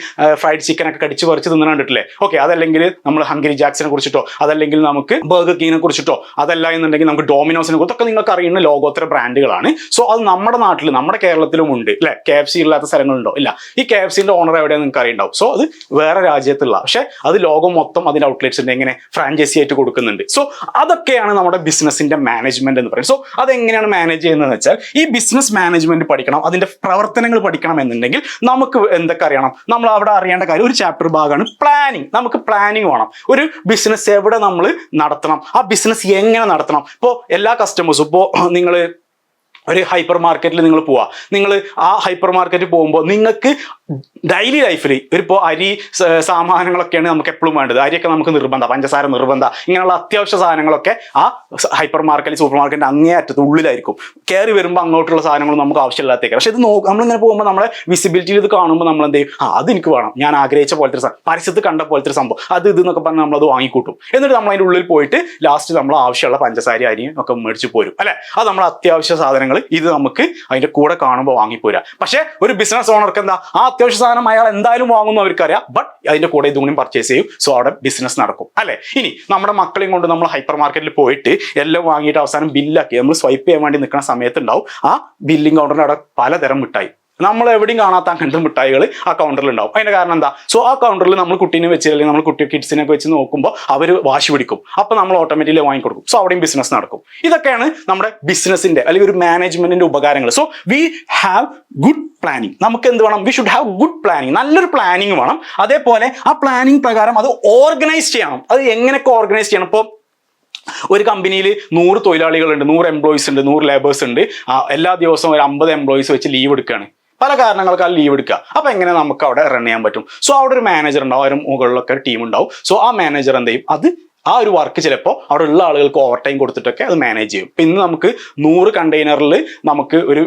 fried chicken ഒക്കെ കടിച്ച് പറിച്ച് തിന്നാൻ കണ്ടിട്ടില്ലേ? ഓക്കെ അതല്ലെങ്കിൽ നമ്മൾ ഹംഗരി ജാക്സിനെ കുറിച്ചിട്ടോ അതല്ലെങ്കിൽ നമുക്ക് ബർഗർ കിങ്ങിനെ കുറിച്ചിട്ടോ അതല്ല എന്നുണ്ടെങ്കിൽ നമുക്ക് ഡോമിനോസിനെ കുറിച്ചൊക്കെ നിങ്ങൾക്ക് അറിയുന്ന ലോകോത്തര ബ്രാൻഡുകളാണ് സോ അത് നമ്മുടെ നാട്ടിൽ നമ്മുടെ കേരളത്തിലും ഉണ്ട് അല്ലെ കെ എഫ് സി ഇല്ലാത്ത സ്ഥലങ്ങളുണ്ടോ? ഇല്ല. ഈ കെ എഫ് സിന്റെ ഓണർ എവിടെയാണ് നിങ്ങൾക്ക് അറിയുണ്ടാവും സോ അത് വേറെ രാജ്യത്തുള്ള പക്ഷെ അത് ലോകം മൊത്തം അതിന്റെ ഔട്ട്ലെറ്റ്സിന്റെ എങ്ങനെ ഫ്രാഞ്ചൈസി ആയിട്ട് കൊടുക്കുന്നുണ്ട്. സോ അതൊക്കെയാണ് നമ്മുടെ ബിസിനസിന്റെ മാനേജ്മെന്റ് എന്ന് പറയുന്നത് സോ അതെങ്ങനെയാണ് മാനേജ് ചെയ്യുന്നതെന്ന് വെച്ചാൽ ഈ ബിസിനസ് മാനേജ്മെന്റ് പഠിക്കണം അതിന്റെ പ്രവർത്തനങ്ങൾ പഠിക്കണം എന്നുണ്ടെങ്കിൽ നമുക്ക് എന്തൊക്കെ അറിയണം? നമ്മൾ അവിടെ അറിയേണ്ട കാര്യം ഒരു ചാപ്റ്റർ ഭാഗമാണ് പ്ലാനിങ് നമുക്ക് പ്ലാനിങ് വേണം. ഒരു ബിസിനസ് എവിടെ നമ്മൾ നടത്തണം? ആ ബിസിനസ് എങ്ങനെ നടത്തണം? ഇപ്പോൾ എല്ലാ കസ്റ്റമേഴ്സും ഇപ്പോൾ നിങ്ങൾ ഒരു ഹൈപ്പർ മാർക്കറ്റിൽ നിങ്ങൾ പോവാ. നിങ്ങൾ ആ ഹൈപ്പർ മാർക്കറ്റിൽ പോകുമ്പോൾ നിങ്ങൾക്ക് ഡെയിലി ലൈഫിൽ ഇപ്പോൾ അരി സാമാനങ്ങളൊക്കെയാണ് നമുക്ക് എപ്പോഴും വേണ്ടത്. അരിയൊക്കെ നമുക്ക് നിർബന്ധം പഞ്ചസാര നിർബന്ധം. ഇങ്ങനെയുള്ള അത്യാവശ്യ സാധനങ്ങളൊക്കെ ആ ഹൈപ്പർ മാർക്കറ്റ് സൂപ്പർ മാർക്കറ്റിന്റെ അങ്ങേ അറ്റത്ത് ഉള്ളിലായിരിക്കും. കയറി വരുമ്പോൾ അങ്ങോട്ടുള്ള സാധനങ്ങൾ നമുക്ക് ആവശ്യമില്ലാത്തേക്ക്. പക്ഷേ ഇത് നോ നമ്മളിങ്ങനെ പോകുമ്പോൾ നമ്മളെ വിസിബിലിറ്റിയിൽ ഇത് കാണുമ്പോൾ നമ്മൾ എന്ത് ചെയ്യും ആ അതെനിക്ക് വേണം. ഞാൻ ആഗ്രഹിച്ച പോലത്തെ ഒരു പരസ്യത്ത് കണ്ട പോലത്തെ ഒരു സംഭവം. അത് ഇത് എന്നൊക്കെ പറഞ്ഞ് നമ്മളത് വാങ്ങിക്കൂട്ടും. എന്നിട്ട് നമ്മൾ അതിന്റെ ഉള്ളിൽ പോയിട്ട് ലാസ്റ്റ് നമ്മൾ ആവശ്യമുള്ള പഞ്ചസാര അരിയും ഒക്കെ മേടിച്ച് പോരും. അല്ലേ? അത് നമ്മൾ അത്യാവശ്യ സാധനങ്ങൾ ഇത് നമുക്ക് അതിന്റെ കൂടെ കാണുമ്പോൾ വാങ്ങിപ്പോരാ. പക്ഷേ ഒരു ബിസിനസ് ഓണർക്ക് എന്താ ആ അത്യാവശ്യ സാധനം അയാൾ എന്തായാലും വാങ്ങുന്നു അവർക്കറിയാം. ബട്ട് അതിന്റെ കൂടെ ഇതും കൂടി പർച്ചേസ് ചെയ്യും. സോ അവിടെ ബിസിനസ് നടക്കും. അല്ലെ? ഇനി നമ്മുടെ മക്കളെയും കൊണ്ട് നമ്മൾ ഹൈപ്പർ മാർക്കറ്റിൽ പോയിട്ട് എല്ലാം വാങ്ങിയിട്ട് അവസാനം ബില്ലാക്കി നമ്മൾ സ്വൈപ്പ് ചെയ്യാൻ വേണ്ടി നിൽക്കുന്ന സമയത്തുണ്ടാവും. ആ ബില്ലിംഗ് കൗണ്ടറിന് അവിടെ പലതരം മിഠായി. നമ്മൾ എവിടെയും കാണാത്ത അങ്ങനത്തെ മിഠായികൾ ആ കൗണ്ടറിൽ ഉണ്ടാവും. അതിന്റെ കാരണം എന്താ? സോ ആ കൗണ്ടറിൽ നമ്മൾ കുട്ടീനെ വെച്ച് അല്ലെങ്കിൽ നമ്മൾ കുട്ടി കിഡ്സിനെ വെച്ച് നോക്കുമ്പോൾ അവർ വാശി പിടിക്കും. അപ്പൊ നമ്മൾ ഓട്ടോമാറ്റിക്കലി വാങ്ങിക്കൊടുക്കും. സോ അവിടെയും ബിസിനസ് നടക്കും. ഇതൊക്കെയാണ് നമ്മുടെ ബിസിനസിന്റെ അല്ലെങ്കിൽ ഒരു മാനേജ്മെന്റിന്റെ ഉപകാരങ്ങൾ. So we have good planning നമുക്ക് എന്ത് വേണം? We should have good planning നല്ലൊരു പ്ലാനിങ് വേണം. അതേപോലെ ആ പ്ലാനിങ് പ്രകാരം അത് ഓർഗനൈസ് ചെയ്യണം. അത് എങ്ങനെയൊക്കെ ഓർഗനൈസ് ചെയ്യണം? ഇപ്പോൾ ഒരു കമ്പനിയിൽ നൂറ് തൊഴിലാളികളുണ്ട് നൂറ് എംപ്ലോയീസ് ഉണ്ട് നൂറ് ലേബേഴ്സ് ഉണ്ട്. എല്ലാ ദിവസവും ഒരു അമ്പത് എംപ്ലോയീസ് വെച്ച് ലീവ് എടുക്കുകയാണ് പല കാരണങ്ങൾക്കാൽ ലീവ് എടുക്കുക. അപ്പൊ എങ്ങനെ നമുക്ക് അവിടെ റൺ ചെയ്യാൻ പറ്റും? സോ അവിടെ ഒരു മാനേജർ ഉണ്ടാവും അവരും മുകളിലൊക്കെ ടീം ഉണ്ടാവും. സോ ആ മാനേജർ എന്ത് ചെയ്യും? അത് ആ ഒരു വർക്ക് ചിലപ്പോൾ അവിടെ ഉള്ള ആളുകൾക്ക് ഓവർ ടൈം കൊടുത്തിട്ടൊക്കെ അത് മാനേജ് ചെയ്യും. പിന്നെ നമുക്ക് നൂറ് കണ്ടെയ്നറിൽ നമുക്ക് ഒരു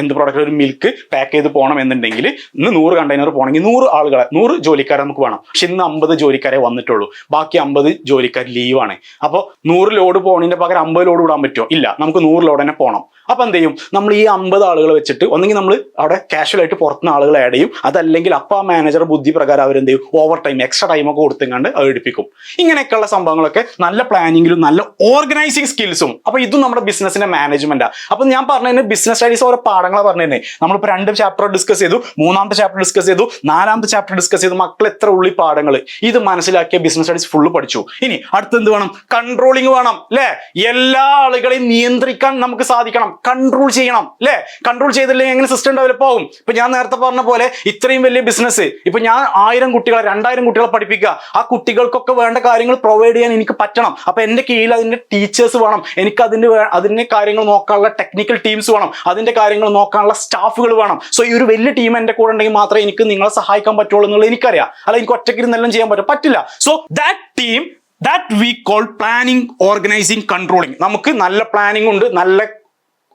എന്ത് പ്രോഡക്റ്റ് ഒരു മിൽക്ക് പാക്ക് ചെയ്ത് പോകണം എന്നുണ്ടെങ്കിൽ ഇന്ന് നൂറ് കണ്ടെയ്നർ പോകണമെങ്കിൽ നൂറ് ആളുകളെ നൂറ് ജോലിക്കാരെ നമുക്ക് വേണം. പക്ഷെ ഇന്ന് അമ്പത് ജോലിക്കാരെ വന്നിട്ടുള്ളൂ. ബാക്കി അമ്പത് ജോലിക്കാർ ലീവാണ് അപ്പോൾ നൂറ് ലോഡ് പോകണതിന്റെ പകരം അമ്പത് ലോഡ് വിടാൻ പറ്റുമോ? ഇല്ല. നമുക്ക് നൂറ് ലോഡ് തന്നെ പോകണം അപ്പൊ എന്ത് ചെയ്യും? നമ്മൾ ഈ അമ്പത് ആളുകൾ വെച്ചിട്ട് ഒന്നെങ്കിൽ നമ്മൾ അവിടെ കാഷ്വൽ ആയിട്ട് പുറത്തുനിന്ന് ആളുകൾ ആഡ് ചെയ്യും. അതല്ലെങ്കിൽ അപ്പൊ ആ മാനേജർ ബുദ്ധി പ്രകാരം അവരെന്ത് ചെയ്യും? ഓവർ ടൈം എക്സ്ട്രാ ടൈം ഒക്കെ കൊടുത്തുകൊണ്ട് അത് എടുപ്പിക്കും. ഇങ്ങനെയൊക്കെയുള്ള സംഭവങ്ങളൊക്കെ നല്ല പ്ലാനിങ്ങിലും നല്ല ഓർഗനൈസിങ് സ്കിൽസും അപ്പൊ ഇതും നമ്മുടെ ബിസിനസിന്റെ മാനേജ്മെന്റാണ് അപ്പൊ ഞാൻ പറഞ്ഞതിന് ബിസിനസ് സ്റ്റഡീസ് ഓരോ പറഞ്ഞു നമ്മളിപ്പോ രണ്ട് ചാപ്റ്റർ ഡിസ്കസ് ചെയ്തു മൂന്നാമത്തെ ചാപ്റ്റർ ഡിസ്കസ് ചെയ്തു നാലാമത്തെ ചാപ്റ്റർ ഡിസ്കസ് ചെയ്തു. മക്കൾ എത്ര ഉള്ളി പാഠങ്ങൾ. ഇത് മനസ്സിലാക്കിയ ബിസിനസ് സ്റ്റഡീസ് ഫുള്ള് പഠിച്ചു. ഇനി അടുത്ത് എന്ത് വേണം? കൺട്രോളിങ് വേണം. അല്ലേ എല്ലാ ആളുകളെയും നിയന്ത്രിക്കാൻ നമുക്ക് സാധിക്കണം. കൺട്രോൾ ചെയ്യണം അല്ലേ കൺട്രോൾ ചെയ്തില്ലെങ്കിൽ എങ്ങനെ സിസ്റ്റം ഡെവലപ്പ് ആകും ഇപ്പൊ ഞാൻ നേരത്തെ പറഞ്ഞ പോലെ ഇത്രയും വലിയ ബിസിനസ് ഇപ്പൊ ഞാൻ ആയിരം കുട്ടികളെ രണ്ടായിരം കുട്ടികളെ പഠിപ്പിക്കുക. ആ കുട്ടികൾക്കൊക്കെ വേണ്ട കാര്യങ്ങൾ പ്രൊവൈഡ് ചെയ്യാൻ എനിക്ക് പറ്റണം. അപ്പൊ എന്റെ കീഴിൽ അതിന്റെ ടീച്ചേഴ്സ് വേണം. എനിക്ക് അതിന്റെ അതിന്റെ കാര്യങ്ങൾ നോക്കാനുള്ള ടെക്നിക്കൽ ടീംസ് വേണം. അതിന്റെ കാര്യങ്ങൾ നോക്കാനുള്ള സ്റ്റാഫുകൾ വേണം. സോ ഈ ഒരു വലിയ ടീം എന്റെ കൂടെ ഉണ്ടെങ്കിൽ മാത്രമേ എനിക്ക് നിങ്ങളെ സഹായിക്കാൻ പറ്റുള്ളൂ എന്നുള്ളത് എനിക്കറിയാം. അല്ല എനിക്ക് ഒറ്റയ്ക്ക് ഇരുന്നെല്ലാം ചെയ്യാൻ പറ്റും. പറ്റില്ല. So that team that we call planning organising controlling നമുക്ക് നല്ല പ്ലാനിങ് ഉണ്ട് നല്ല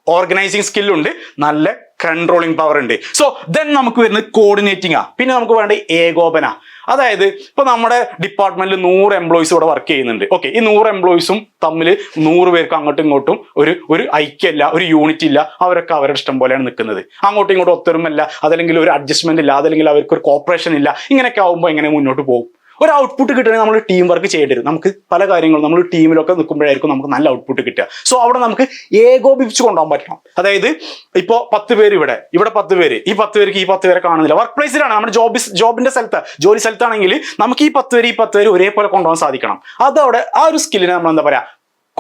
ഓർഗനൈസിങ് സ്കില്ലുണ്ട് നല്ല കൺട്രോളിങ് പവർ ഉണ്ട്. സോ ദെൻ നമുക്ക് വരുന്നത് കോർഡിനേറ്റിംഗ് ആ. പിന്നെ നമുക്ക് വേണ്ട ഏകോപന. അതായത് ഇപ്പൊ നമ്മുടെ ഡിപ്പാർട്ട്മെന്റിൽ നൂറ് എംപ്ലോയിസ് ഇവിടെ വർക്ക് ചെയ്യുന്നുണ്ട്. ഓക്കെ ഈ നൂറ് എംപ്ലോയിസും തമ്മിൽ നൂറ് പേർക്ക് അങ്ങോട്ടും ഇങ്ങോട്ടും ഒരു ഒരു ഐക്യമല്ല ഒരു യൂണിറ്റ് ഇല്ല. അവരൊക്കെ അവരുടെ ഇഷ്ടം പോലെയാണ് നിൽക്കുന്നത്. അങ്ങോട്ടും ഇങ്ങോട്ടും ഒത്തൊരുമല്ല അതല്ലെങ്കിൽ ഒരു അഡ്ജസ്റ്റ്മെന്റ് ഇല്ല അതല്ലെങ്കിൽ അവർക്ക് ഒരു കോപ്പറേഷൻ ഇല്ല. ഇങ്ങനെയൊക്കെ ആവുമ്പോൾ എങ്ങനെ മുന്നോട്ട് പോകും? ഒരു ഔട്ട്പുട്ട് കിട്ടണമെങ്കിൽ നമ്മൾ ടീം വർക്ക് ചെയ്യേണ്ടി വരും. നമുക്ക് പല കാര്യങ്ങളും നമ്മൾ ടീമിലൊക്കെ നിൽക്കുമ്പോഴായിരിക്കും നമുക്ക് നല്ല ഔട്ട്പുട്ട് കിട്ടുക. സോ അവിടെ നമുക്ക് ഏകോപിപ്പിച്ച് കൊണ്ടുപോകാൻ പറ്റണം. അതായത് ഇപ്പോൾ പത്ത് പേര് ഇവിടെ ഇവിടെ പത്ത് പേര് ഈ പത്ത് പേർക്ക് ഈ പത്ത് പേരെ കാണുന്നില്ല. വർക്ക് പ്ലേസിലാണ് നമ്മുടെ ജോബ് ജോബിന്റെ സ്ഥലത്ത്. ജോലി സ്ഥലത്താണെങ്കിൽ നമുക്ക് ഈ പത്ത് പേര് ഈ പത്ത് പേര് ഒരേപോലെ കൊണ്ടുപോകാൻ സാധിക്കണം. അതവിടെ ആ ഒരു സ്കില്ലിനെ നമ്മൾ എന്താ പറയാ